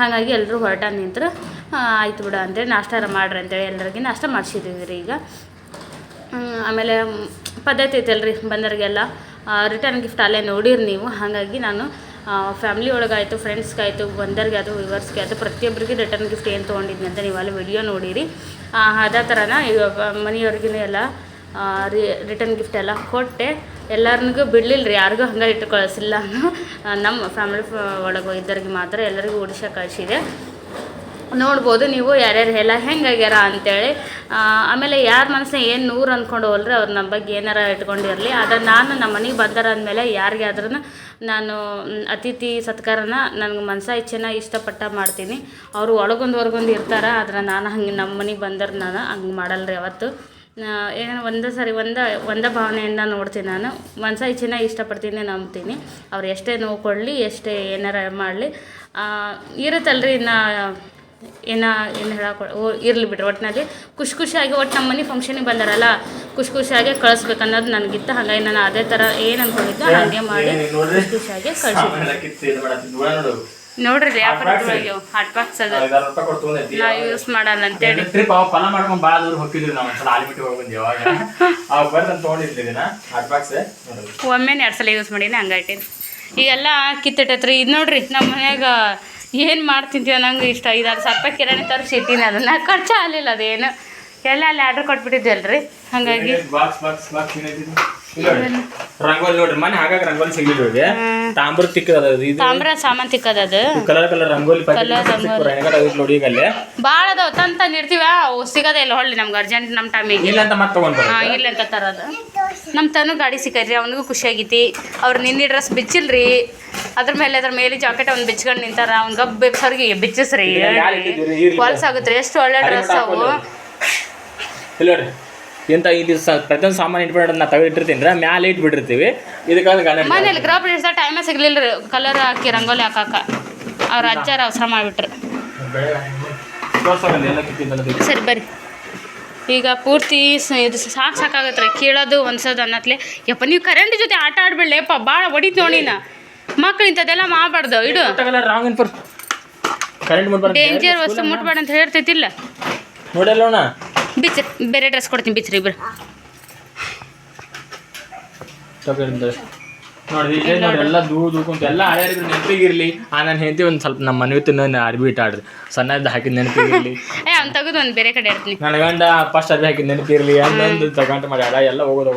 ಹಾಗಾಗಿ ಎಲ್ಲರೂ ಹೊರಟ ನಿಂತರು ಆಯ್ತು ಬಿಡು ಅಂತೇಳಿ ನಾಷ್ಟ ಮಾಡ್ರಿ ಅಂತೇಳಿ ಎಲ್ಲರಿಗೆ ನಾಷ್ಟ ಮಾಡಿಸಿದ್ದೀವಿ ರೀ ಈಗ. ಆಮೇಲೆ ಪದ್ಧತಿ ಐತಲ್ರಿ ಬಂದವ್ರಿಗೆಲ್ಲ ರಿಟರ್ನ್ ಗಿಫ್ಟ್ ಅಲ್ಲೇ ನೋಡಿರಿ ನೀವು. ಹಾಗಾಗಿ ನಾನು ಫ್ಯಾಮ್ಲಿ ಒಳಗಾಯಿತು ಫ್ರೆಂಡ್ಸ್ಗಾಯಿತು ಬಂದವ್ರಿಗೆ ಅದು ವಿವರ್ಸ್ಗೆ ಆಯಿತು ಪ್ರತಿಯೊಬ್ಬರಿಗೆ ರಿಟರ್ನ್ ಗಿಫ್ಟ್ ಏನು ತೊಗೊಂಡಿದ್ನಿ ಅಂತ ನೀವು ಅಲ್ಲಿ ವಿಡಿಯೋ ನೋಡಿರಿ. ಅದೇ ಥರನ ಇವಾಗ ಮನೆಯವ್ರಿಗೂ ಎಲ್ಲ ರಿ ರಿಟರ್ನ್ ಗಿಫ್ಟ್ ಎಲ್ಲ ಕೊಟ್ಟೆ. ಎಲ್ಲರಿಗೂ ಬಿಡಲಿಲ್ಲ ರೀ ಯಾರಿಗೂ ಹಂಗೆ ಇಟ್ಟು ಕಳಿಸಿಲ್ಲ ನಮ್ಮ ಫ್ಯಾಮಿಲಿ ಒಳಗೆ ಇದ್ದರಿಗೆ ಮಾತ್ರ ಎಲ್ಲರಿಗೂ ಓಡಿಸ ಕಳಿಸಿದೆ. ನೋಡ್ಬೋದು ನೀವು ಯಾರ್ಯಾರು ಎಲ್ಲ ಹೆಂಗಾಗ್ಯಾರ ಅಂತೇಳಿ. ಆಮೇಲೆ ಯಾರ ಮನಸ್ಸಿನ ಏನು ನೂರು ಅಂದ್ಕೊಂಡು ಹೋಲ್ರಿ ಅವ್ರು ನಮ್ಮ ಬಗ್ಗೆ ಏನಾರ ಇಟ್ಕೊಂಡಿರಲಿ. ಆದರೆ ನಾನು ನಮ್ಮ ಮನೆಗೆ ಬಂದಾರ ಯಾರಿಗೆ ಆದ್ರೂ ನಾನು ಅತಿಥಿ ಸತ್ಕಾರನ ನನಗೆ ಮನಸ ಇಚ್ಛೆನ ಇಷ್ಟಪಟ್ಟ ಮಾಡ್ತೀನಿ. ಅವರು ಒಳಗೊಂದು ಹೊರಗೊಂದು ಇರ್ತಾರೆ, ಆದ್ರೆ ನಾನು ಹಂಗೆ ನಮ್ಮ ಮನೆಗೆ ಬಂದ್ರೆ ನಾನು ಹಂಗೆ ಮಾಡಲ್ರಿ ಅವತ್ತು. ಏನೋ ಒಂದೇ ಸಾರಿ ಒಂದೇ ಒಂದೇ ಭಾವನೆಯಿಂದ ನೋಡ್ತೀನಿ ನಾನು. ಮನಸ ಇಚ್ಛೆನ ಇಷ್ಟಪಡ್ತೀನಿ ನಂಬ್ತೀನಿ. ಅವ್ರು ಎಷ್ಟೇ ನೋವು ಕೊಡಲಿ, ಎಷ್ಟೇ ಏನಾರ ಮಾಡಲಿ. ಇರುತ್ತಲ್ರಿ ನಾ ಏನ ಏನು ಹೇಳಕ್ಕೆ ಓ ಇರಲಿ ಬಿಡ್ರಿ ಒಟ್ಟಿನಲ್ಲಿ ಖುಷಿ ಖುಷಿಯಾಗಿ ಒಟ್ಟು ನಮ್ಮ ಮನೆ ಫಂಕ್ಷನಿಗೆ ಬಂದಾರಲ್ಲ ಖುಷಿ ಖುಷಿಯಾಗೆ ಕಳಿಸ್ಬೇಕು ಅನ್ನೋದು ನನಗಿತ್ತು. ಹಾಗಾಗಿ ನಾನು ಅದೇ ಥರ ಏನು ಅನ್ಕೊಂಡಿದ್ದೆ ಹಾಗೆ ಮಾಡಿ ಖುಷಿ ಖುಷಿಯಾಗಿ ಕಳಿಸ್ಬೇಕು ನೋಡ್ರಿ ವ್ಯಾಪಾರ ಹಾಟ್ ಬಾಕ್ಸ್ ಅದು. ನಾ ಯೂಸ್ ಮಾಡಲ್ಲ ಅಂತೇಳಿ ಟ್ರಿಪ್ ಅವಾಗ ಫಲ ಮಾಡ್ಕೊಂಡು ಭಾಳ ದೂರ ಹೋಗಿದ್ರಿ ನಾವು ಒಂದ್ಸಲ ಆಲಿಮಿಟಿ ಹೋಗಿ ಬಂದ್ವಿ ಯಾವಾಗ ಅವಾಗ ಬರ್ದು ಇದನ್ನ ಹಾಟ್ ಬಾಕ್ಸ್ ಒಮ್ಮೆನೇ ಎರಡು ಸಲ ಯೂಸ್ ಮಾಡೀನಿ ಹಂಗಾಯ್ತೀನಿ. ಈಗೆಲ್ಲ ಕಿತ್ತಿಟ್ಟೈತ್ರಿ. ಇದು ನೋಡ್ರಿ ನಮ್ಮ ಮನ್ಯಾಗ ಏನು ಮಾಡ್ತಿದ್ವಿ ನಂಗೆ ಇಷ್ಟ. ಐದಾರು ಸಾವಿರ ರೂಪಾಯಿ ಕಿರಾಣಿ ತರಿಸಿ ಇಟ್ಟಿನಿ. ಅದನ್ನ ಖರ್ಚು ಆಗಲಿಲ್ಲ ಅದೇನು. ಎಲ್ಲ ಅಲ್ಲಿ ಆರ್ಡರ್ ಕೊಟ್ಬಿಟ್ಟಿದ್ದಲ್ರಿ ಹಾಗಾಗಿ. ರಂಗೋಲಿ ನೋಡ್ರಿ ಮನೆ ಹಾಗಾಗಿ ರಂಗೋಲಿ ಸಿಗ್ಲಿಲ್ಲ ಇವ್ರಿಗೆ ತಾಮ್ರ ತಿಕ್ಕದ ತಾಮ್ರ ತಾಮ್ರ ತಿಕ್ಕದ ಅದು. Colour colour rangoli. ನೋಡಿ ಈಗ ಅಲ್ಲಿ. ಭಾಳ ಅದಾವ ತಂದು ತಂದು ಇರ್ತೀವ ಸಿಗೋದೇ ಇಲ್ಲ ಹೊಳ್ಳಿ ನಮ್ಗೆ ಅರ್ಜೆಂಟ್ ನಮ್ಮ ಟೈಮಿಗೆ ಇಲ್ಲ ಅಂತ ಮತ್ತೆ ತಗೊಂಡ್ ಹಾಂ ಇಲ್ಲ ಅಂತ ತರೋದು. ನಮ್ಮ ತನು ಗಾಡಿ ಸಿಕ್ಕೈತ್ರಿ ಅವನಿಗೂ ಆಗೈತಿ. ಅವ್ರು ನಿನ್ನೆ ಡ್ರೆಸ್ ಬಿಚ್ಚಿಲ್ರಿ. ಅದ್ರ ಮೇಲೆ ಅದ್ರ ಮೇಲೆ ಜಾಕೆಟ್ ಅವ್ನು ಬಿಚ್ಕೊಂಡು ನಿಂತಾರ. ಅವ್ನ ಗಬ್ಬೆ ಬಿಚ್ಚಸ್ರಿ? ಹೊಲ್ಸಾಗುತ್ತೆ ಎಷ್ಟು ಒಳ್ಳೆ ಡ್ರೆಸ್ ಅವು. ಇಲ್ಲ ರೀ ಇದು ಸ ಪ್ರತಿಯೊಂದು ಸಾಮಾನು ಇಟ್ಬಿಟ್ಟು ನಾ ತೆಗೆದಿಟ್ಟಿರ್ತೀನಿ ರೀ ಮ್ಯಾಲೆ ಇಟ್ಬಿಟ್ಟಿರ್ತೀವಿ. ಇದಕ್ಕಾಗಿ ಗಣ ಮನೇಲಿ ಗೃಹ ಪ್ರವೇಶ ಟೈಮೇ ಸಿಗ್ಲಿಲ್ಲ ರೀ. ಕಲರ್ ಹಾಕಿ ರಂಗೋಲಿ ಹಾಕಾಕ. ಅವ್ರ ಅಜ್ಜಾರ ಅವಸರ ಮಾಡಿಬಿಟ್ರು. ಸರಿ ಬರ್ರಿ. ಈಗ ಪೂರ್ತಿ ಇದು ಸಾಕು ಸಾಕಾಗತ್ತೆ ರೀ ಕೇಳೋದು ಒಂದ್ಸೋದು ಅನ್ನತ್ಲೆ. ಯಪ್ಪ ನೀವು ಕರೆಂಟ್ ಜೊತೆ ಆಟ ಆಡ್ಬಿಡ್ಲೇಪ್ಪ ಭಾಳ ಹೊಡಿತು ನಾ ಮಕ್ಳು ಇಂಥದ್ದೆಲ್ಲ ಮಾಡಬಾರ್ದು ಇಡು. ಡೇಂಜರ್ ವಸ್ತು ಮುಟ್ಬೇಡ ಅಂತ ಹೇಳ್ತೈತಿಲ್ಲ ನೋಡಲ್ಲ ಬಿಚ್ರಿ ಬೇರೆ ಡ್ರೆಸ್ ಕೊಡ್ತೀನಿ ಬಿಚ್ಚಿ ಇಬ್ರು. ನೋಡಿ ಇಲ್ಲೇ ನೋಡಿ ಎಲ್ಲ ದೂ ದೂಕುಂತ ಎಲ್ಲ ಹಳೆಯರಿಗೆ ನೆನಪಿಗಿರ್ಲಿ. ಆ ನನ್ನ ಹೆಂಡತಿ ಒಂದು ಸ್ವಲ್ಪ ನಮ್ಮ ಮನೆ ತಿನ್ನ ಅರ್ಬಿ ಇಟ್ಟು ಆಡ್ರಿ ಸಣ್ಣದ ಹಾಕಿದ ನೆನಪಿಗಿರ್ಲಿ. ಏ ಅವ್ನು ತೆಗೆದು ಒಂದು ಬೇರೆ ಕಡೆ ಇಡ್ತೀನಿ. ನನ್ನ ಗಂಡ ಫಸ್ಟ್ ಅರ್ಬಿ ಹಾಕಿದ ನೆನಪಿರ್ಲಿ ಅನ್ನೊಂದು ತಗೊಂಡು ಮಾಡಿ ಆಡ ಎಲ್ಲ ಹೋಗೋದು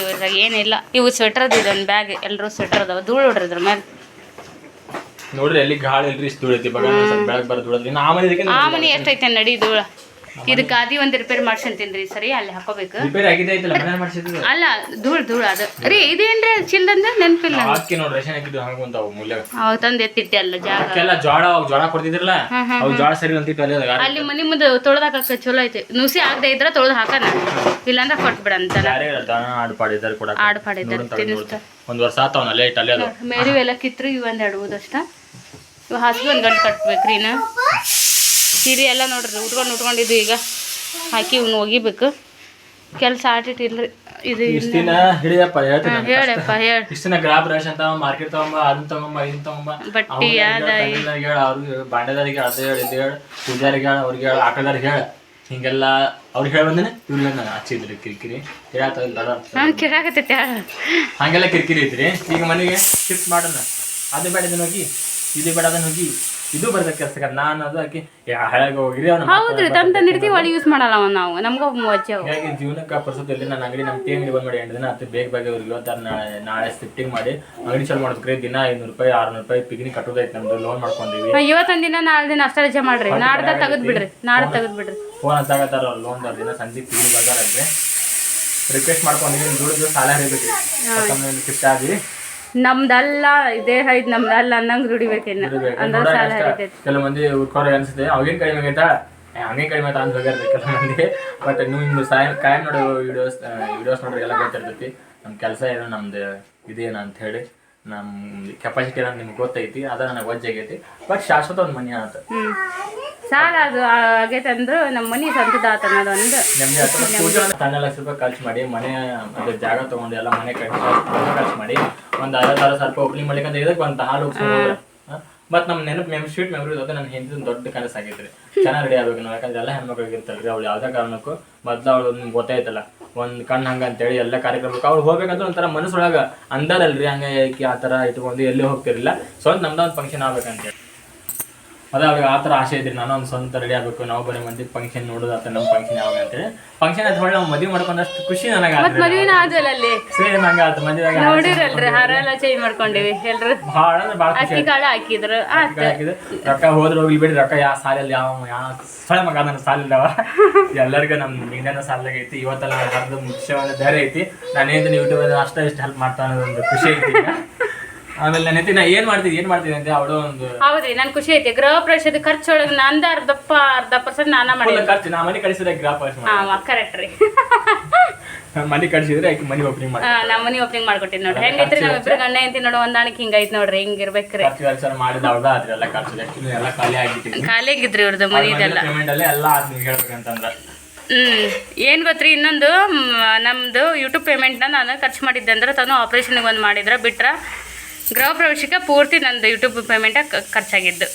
ಇವ್ರಾಗ ಏನಿಲ್ಲ. ಇವು ಸ್ವೆಟರ್ದು ಇದೊಂದು ಬ್ಯಾಗ್ ಎಲ್ಲರೂ ಸ್ವೆಟರ್ ಅದಾವ. ಧೂಳು ಹೊಡ್ರಿ ಇದ್ರ ಮೇಲೆ ನೋಡ್ರಿ ಅಲ್ಲಿ ಗಾಳಿ ಇಲ್ರಿ ಇಷ್ಟು ಧೂಳೈತಿ. ಬಗ ಸ್ವಲ್ಪ ಬೆಳಗ್ಗೆ ಬರೋದು ಧೂಳೈತಿ. ನಾ ಮನೆ ಇದಕ್ಕೆ ಆ ಮನೆ ಎಷ್ಟೈತೆ ನಡಿ ಧೂಳ. ಇದು ಗಾದಿ ಒಂದು ರಿಪೇರ್ ಮಾಡ್ಸಂತೀನಿ ಸರಿ? ಅಲ್ಲಿ ಹಾಕೋಬೇಕು. ರಿಪೇರಿ ಆಗಿದೆ ಐತಲ್ಲ ಮನೆ ಮಾಡಿಸಿದ್ದು? ಅಲ್ಲ ಧೂಳು ಧೂಳು ಅದು. ರೀ ಇದೇನ್ರಿ ಚಿಲ್ಲಂದ ನೆನಪಿಲ್ಲ ಹಾಕಿ ನೋಡಿ ರೇಷನ್ ಹಾಕಿದ್ದು ಹಾಕುವಂತಾವು ಮೂಲ್ಯ ಅವಾಗ ತಂದು ಎತ್ತಿಟ್ಟೆ ಅಲ್ಲ ಜಾಗ. ಅದಕ್ಕೆಲ್ಲ ಜೋಳ ಅವಾಗ ಜೋಳ ಕೊಡ್ತಿದ್ರಲ್ಲ ಅವು ಜೋಳ ಸರಿ ಅಲ್ಲಿ ಮನಿ ಅಲ್ಲಿ ಮನೆ ಮುಂದೆ ತೊಳ್ದಾಕ ಚಲೋ ಐತಿ. ನುಸಿ ಆಗದೆ ಇದ್ರ ತೊಳೆದು ಹಾಕನ. ಇಲ್ಲಾಂದ್ರೆ ಕೊಟ್ಬಿಡ ಅಂತ ಕೂಡ ಒಂದ್ ವರ್ಷ ಆತವನ ಇಟ್ಟು ಅಲ್ಲೇ ಅದು. ಮೇರು ಎಲ್ಲ ಕಿತ್ರು ಇವು ಒಂದು ಎರಡು ಊದಷ್ಟ ಇವು ಹಾಸಿಗೆ ಒಂದು ಗಂಟೆ ಕಟ್ಬೇಕ್ರಿ ಇನ್ನು. ಸೀರೆ ಎಲ್ಲ ನೋಡ್ರಿ ಉಟ್ಕೊಂಡು ಉಟ್ಕೊಂಡಿದ್ದು ಈಗ. ಹಾಕಿ ಇವ್ನು ಒಗಿಬೇಕು. ಕೆಲಸ ಆಟಿಟ್ಟಿಲ್ರಿ ಇದು ಇಷ್ಟ ದಿನ ಹಿಡಿಯಪ್ಪ ಹೇಳ್ತೀನಿ. ಹೇಳಪ್ಪ ಹೇಳ. ಇಷ್ಟಿನ ಗ್ರಾಪ್ ರೇಷನ್ ತಗೊಂಬ ಮಾರ್ಕೆಟ್ ತಗೊಂಬ ಅದನ್ನ ತಗೊಂಬ ಇದನ್ನ ತಗೊಂಬ. ಬಟ್ಟಿ ಅದ ಹೇಳ ಅವ್ರಿಗೆ ಬಾಂಡೆದಾರಿಗೆ ಅದ ಹೇಳ ಇದು ಹೇಳ ಪೂಜಾರಿಗೆ ಹೇಳ ಅವ್ರಿಗೆ ಹೇಳ ಆಟಗಾರಿಗೆ ಹೇಳ. ಹಿಂಗೆಲ್ಲ ಅವ್ರಿಗೆ ಹೇಳ ಬಂದೇನೆ ಇವ್ರಿಗೆ ನಾನು ಹಚ್ಚಿದ್ರಿ ಕಿರಿಕಿರಿ. ಹೇಳತ್ತ ನಾನು ಕೇಳಾಕತ್ತೈತೆ ಹೇಳ. ಹಂಗೆಲ್ಲ ಕಿರಿಕಿರಿ ಐತ್ರಿ. ಈಗ ಮನೆಗೆ ಶಿಫ್ಟ್ ಮಾಡೋಣ. ಅದು ಬೇಡ ಇದನ್ನ ಹೋಗಿ ಇದು ಬೇಡ ಅದನ್ನ ಹೋಗಿ ಇದು ಬರ್ತದೆ ಕೆಲಸಕ್ಕೆ ನಾನು ಅದು ಹಾಕಿ ಹಳಗೆ ಹೋಗಿರಿ ಹೌದು ಹೌದ್ರಿ ತಂದು ತಂದಿರ್ತೀವಿ ಒಳಗೆ ಯೂಸ್ ಮಾಡಲ್ಲ ಅವ ನಾವು ನಮ್ಗ ಮಜ್ಜೆ. ಹೀಗಾಗಿ ಜೀವನಕ್ಕೆ ಪರಿಸ್ಥಿತಿಯಲ್ಲಿ ನನ್ನ ಅಂಗಡಿ ನಮ್ಮ ಟೀಮ್ ಬಂದ್ ಮಾಡಿ ಎಂಟು ದಿನ ಹತ್ತು ಬೇಗ ಬೇಗ ಇವ್ರಿಗೆ ಇವತ್ತು ನಾಳೆ ನಾಳೆ ಶಿಫ್ಟಿಂಗ್ ಮಾಡಿ ಅಂಗಡಿ ಚಾಲು ಮಾಡಿದ್ರಿ ದಿನ ಐನೂರು ರೂಪಾಯಿ ಆರ್ನೂರು ರೂಪಾಯಿ ಪಿಗ್ನಿ ಕಟ್ಟೋದೈತೆ ನಮ್ದು ಲೋನ್ ಮಾಡ್ಕೊಂಡಿವಿ. ಇವತ್ತೊಂದ್ ದಿನ ನಾಳೆ ದಿನ ಅಷ್ಟೇ ರಜೆ ಮಾಡ್ರಿ ನಾಡ್ದ ತೆಗೆದು ಬಿಡ್ರಿ ನಾಳೆ ತೆಗೆದು ಬಿಡ್ರಿ ಫೋನ್ ಹಚ್ಚಾಕತ್ತಾರ ಅವ್ರು ಲೋನ್ ದಿನ ಸಂಜೆ ಪಿಗ್ನಿ ಬರ್ತಾರಲ್ರಿ ರಿಕ್ವೆಸ್ಟ್ ಮಾಡ್ಕೊಂಡಿವಿ ದುಡ್ಡು ಸಾಲ ಹರಿಬೇಕ್ರಿ ಶಿಫ್ಟ್ ಆಗಿ. ನಮ್ದಲ್ಲ ಇದೇ ಹೈದ್ ನಮ್ದಲ್ಲ ಅನ್ನಂಗ್ ರುಡಿಬೇಕೇನ ಅಂದ್ರೆ ಸಾಲ ಹರಿತೈತಿ ಕೆಲವು ಮಂದಿ ಉರ್ಕೋರ ಅನ್ಸುತ್ತೆ. ಅವಾಗೇನ್ ಕಡಿಮೆ ಆಗೈತಾ? ಹಂಗೆ ಕಡಿಮೆ ಆಯ್ತಾ? ಅಂತ ಹೋಗ್ಯಾರ ಕೆಲವು ಮಂದಿ. ಬಟ್ ನೀವು ಇನ್ನು ಸಾಯಂ ಕಾಯಂ ನೋಡೋ ವಿಡಿಯೋಸ್ ವಿಡಿಯೋಸ್ ನೋಡ್ರಿ ಎಲ್ಲ ಗೊತ್ತಿರ್ತೈತಿ. ನಮ್ಮ ಕೆಲಸ ಏನು ನಮ್ದು ಇದೇನ ಅಂತ ಹೇಳಿ. ನಮ್ಮ ಕೆಪಾಸಿಟಿ ಅಂತ ನಿಮ್ಗೆ ಗೊತ್ತೈತಿ ಅದ ನನಗೆ ವಜ್ಜಾಗೈತಿ ಬಟ್ ಶಾಶ್ವತ ಒಂದು ಮನಿ ಆತ. ಸಾಲ ಅದು ಆಗೈತೆ ಅಂದ್ರು ನಮ್ಮ ಮನಿ ಸ್ವಂತದ ಆತ ಅನ್ನೋದು ಒಂದು. ನಮ್ಗೆ ಹತ್ರ ಪೂಜೆ ತನ್ನ ಲಕ್ಷ ರೂಪಾಯಿ ಖರ್ಚು ಮಾಡಿ ಮನೆ ಅದ್ರ ಜಾಗ ತಗೊಂಡು ಎಲ್ಲ ಮನೆ ಕಟ್ಟಿ ಖರ್ಚು ಮಾಡಿ ಒಂದು ಐವತ್ತು ಅರವತ್ತು ಸಾವಿರ ರೂಪಾಯಿ ಓಪನಿಂಗ್ ಮಾಡ್ಲಿಕ್ಕೆ ಇದಕ್ಕೆ ಒಂದು ಹಾಲು ಮತ್ತು ನಮ್ಮ ನೆನಪು ಮೆಮ್ ಸ್ವೀಟ್ ಮೆಮೊರಿ ಅದು ನನ್ನ ಹಿಂದಿನ ದೊಡ್ಡ ಕನಸ ಆಗೈತ್ರಿ ಚೆನ್ನಾಗಿ ರೆಡಿ ಆಗ್ಬೇಕು. ಯಾಕಂದ್ರೆ ಎಲ್ಲ ಹೆಣ್ಮಕ್ಳಿಗೆ ಇರ್ತಲ್ರಿ ಅವ್ಳು ಯಾವುದೇ ಕಾರಣಕ್ಕೂ ಮೊದ್ಲು ಅವಳು ನಿಮ್ಗೆ ಗೊತ್ತಾಯ್ತಲ್ಲ ಒಂದು ಕಣ್ಣು ಹಂಗೆ ಅಂತೇಳಿ ಎಲ್ಲ ಕಾರ್ಯಕ್ರಮಕ್ಕೆ ಅವ್ಳು ಹೋಗ್ಬೇಕಂದ್ರೆ ಒಂಥರ ಮನಸ್ಸೊಳಗೆ ಅಂದಾರಲ್ರಿ, ಹಂಗೆ ಆ ಥರ ಇಟ್ಕೊಂಡು ಎಲ್ಲಿ ಹೋಗ್ತಿರಲಿಲ್ಲ. ಸ್ವಂತ ನಮ್ದು ಒಂದು ಫಂಕ್ಷನ್ ಆಗ್ಬೇಕಂತೇಳಿ ಅದ ಅವ್ರಿಗೆ ಆ ಥರ ಆಸೆ ಐತ್ರಿ ನಾನು ಒಂದು ಸ್ವಂತ ರೆಡಿ ಆಗಬೇಕು ನಾವು ಬರೀ ಮಂದಿ ಫಂಕ್ಷನ್ ನೋಡೋದು ಆತ ನಮ್ಮ ಫಂಕ್ಷನ್ ಯಾವಾಗ ಅಂತೇಳಿ ಫಂಕ್ಷನ್ ಅದ್ ಹೊಳ್ಳಿ ನಾವು ಮದುವೆ ಮಾಡ್ಕೊಂಡಷ್ಟು ಖುಷಿ ನನಗೆ ಮತ್ ಮದ್ವಿನ ಆದ್ವಲ್ಲ ಅಲ್ಲಿ? ಸೇಮ್ ಹಂಗ ಆತು ಮದುವೆಗ ನೋಡಿರಲ್ರಿ ಹಾರ ಎಲ್ಲ ಚೇಂಜ್ ಮಾಡ್ಕೊಂಡಿವಿ ಎಲ್ರು. ಭಾಳ ಅಂದ್ರೆ ಭಾಳ ಅಕ್ಕಿ ಕಾಳು ಹಾಕಿದ್ರು. ಆತ ಹಾಕಿದೆ ರೊಕ್ಕ ಹೋದ್ರೆ ಹೋಗ್ಲಿ ಬಿಡಿ ರೊಕ್ಕ ಯಾವ ಸಾಲಲ್ಲಿ ಯಾವ ಯಾವ ಸೊಳ್ಳೆ ಮಗ ನನ್ನ ಸಾಲಿಲ್ಲವ ಎಲ್ಲರಿಗೂ ನಮ್ಮ ಹಿಂದಿನ ಸಾಲಾಗ ಐತಿ ಇವತ್ತೆಲ್ಲ ಹರಿದು ಮುಖ್ಯವಾದ ಧೈರ್ಯ ಐತಿ. ನಾನೇನು ಯೂಟ್ಯೂಬ್ ಅಷ್ಟೇ ಇಷ್ಟು ಹೆಲ್ಪ್ ಮಾಡ್ತಾ ಅನ್ನೋದು ಒಂದು ಖುಷಿ ಐತಿ. ಆಮೇಲೆ ನಾನು ಐತಿ ನಾ ಏನು ಮಾಡ್ತೀನಿ ಏನು ಮಾಡ್ತೀನಿ? ಅಂತ ಅವಳು ಒಂದು ಹೌದ್ರಿ ನನ್ ಖುಷಿ ಐತಿ. ಗೃಹ ಪ್ರವೇಶದ ಖರ್ಚೊಳಗ ನಂದ ಅರ್ಧಪ್ಪ ಅರ್ಧ ಪರ್ಸೆಂಟ್ ನಾನ ಮಾಡಿ full ಖರ್ಚು ನಾ ಮನೆ ಕಳಿಸಿದ್ರೆ ಗ್ರಾಪ್ ಹಾ ಕರೆಕ್ಟ್ ರೀ. ಮನೆ ಕಳಿಸಿದ್ರೆ ಆಕೆ ಮನೆ ಓಪನಿಂಗ್ ಮಾಡಿ ಹಾ ನಾ ಮನಿ ಓಪನಿಂಗ್ ಮಾಡ್ಕೊಟ್ಟಿನಿ ನೋಡ್ರಿ. ಹೆಂಗೈತ್ರಿ ನಾವ್ ಇಬ್ರು ಗಂಡ ಎಂತಿ ನೋಡು ಹೊಂದಾಣಿಕೆ ಹಿಂಗೈತ್ ನೋಡ್ರಿ ಹಿಂಗಿರ್ಬೇಕ್ರಿ ಖರ್ಚು ವೆಚ್ಚ ಮಾಡಿದ ಅವ್ರದ ಆದ್ರೆ ಎಲ್ಲ ಖರ್ಚು ಆಕ್ಚುಲಿ ಎಲ್ಲ ಖಾಲಿ ಆಗಿಬಿಟ್ಟಿದೆ. ಖಾಲಿ ಆಗಿದ್ರಿ ಇವ್ರದ್ದು ಮನಿದೆಲ್ಲ ಪೇಮೆಂಟ್ ಅಲ್ಲೇ ಎಲ್ಲ ಆದ್ ನೀವು ಹೇಳ್ಬೇಕಂತಂದ್ರೆ. ಹ್ಮ್ ಏನ್ ಗೊತ್ತ್ರಿ ಇನ್ನೊಂದು ಮ್, ನಮ್ದು ಯೂಟ್ಯೂಬ್ ಪೇಮೆಂಟ್ನ ನಾನು ಖರ್ಚು ಮಾಡಿದ್ದೆ ಅಂದ್ರೆ ತಾನು ಆಪರೇಷನ್ಗೆ ಒಂದು ಮಾಡಿದ್ರ ಬಿಟ್ರ ಗೃಹ ಪ್ರವೇಶಕ್ಕೆ ಪೂರ್ತಿ ನಂದು ಯೂಟ್ಯೂಬ್ ಪೇಮೆಂಟ್ ಖರ್ಚಾಗಿದ್ದು.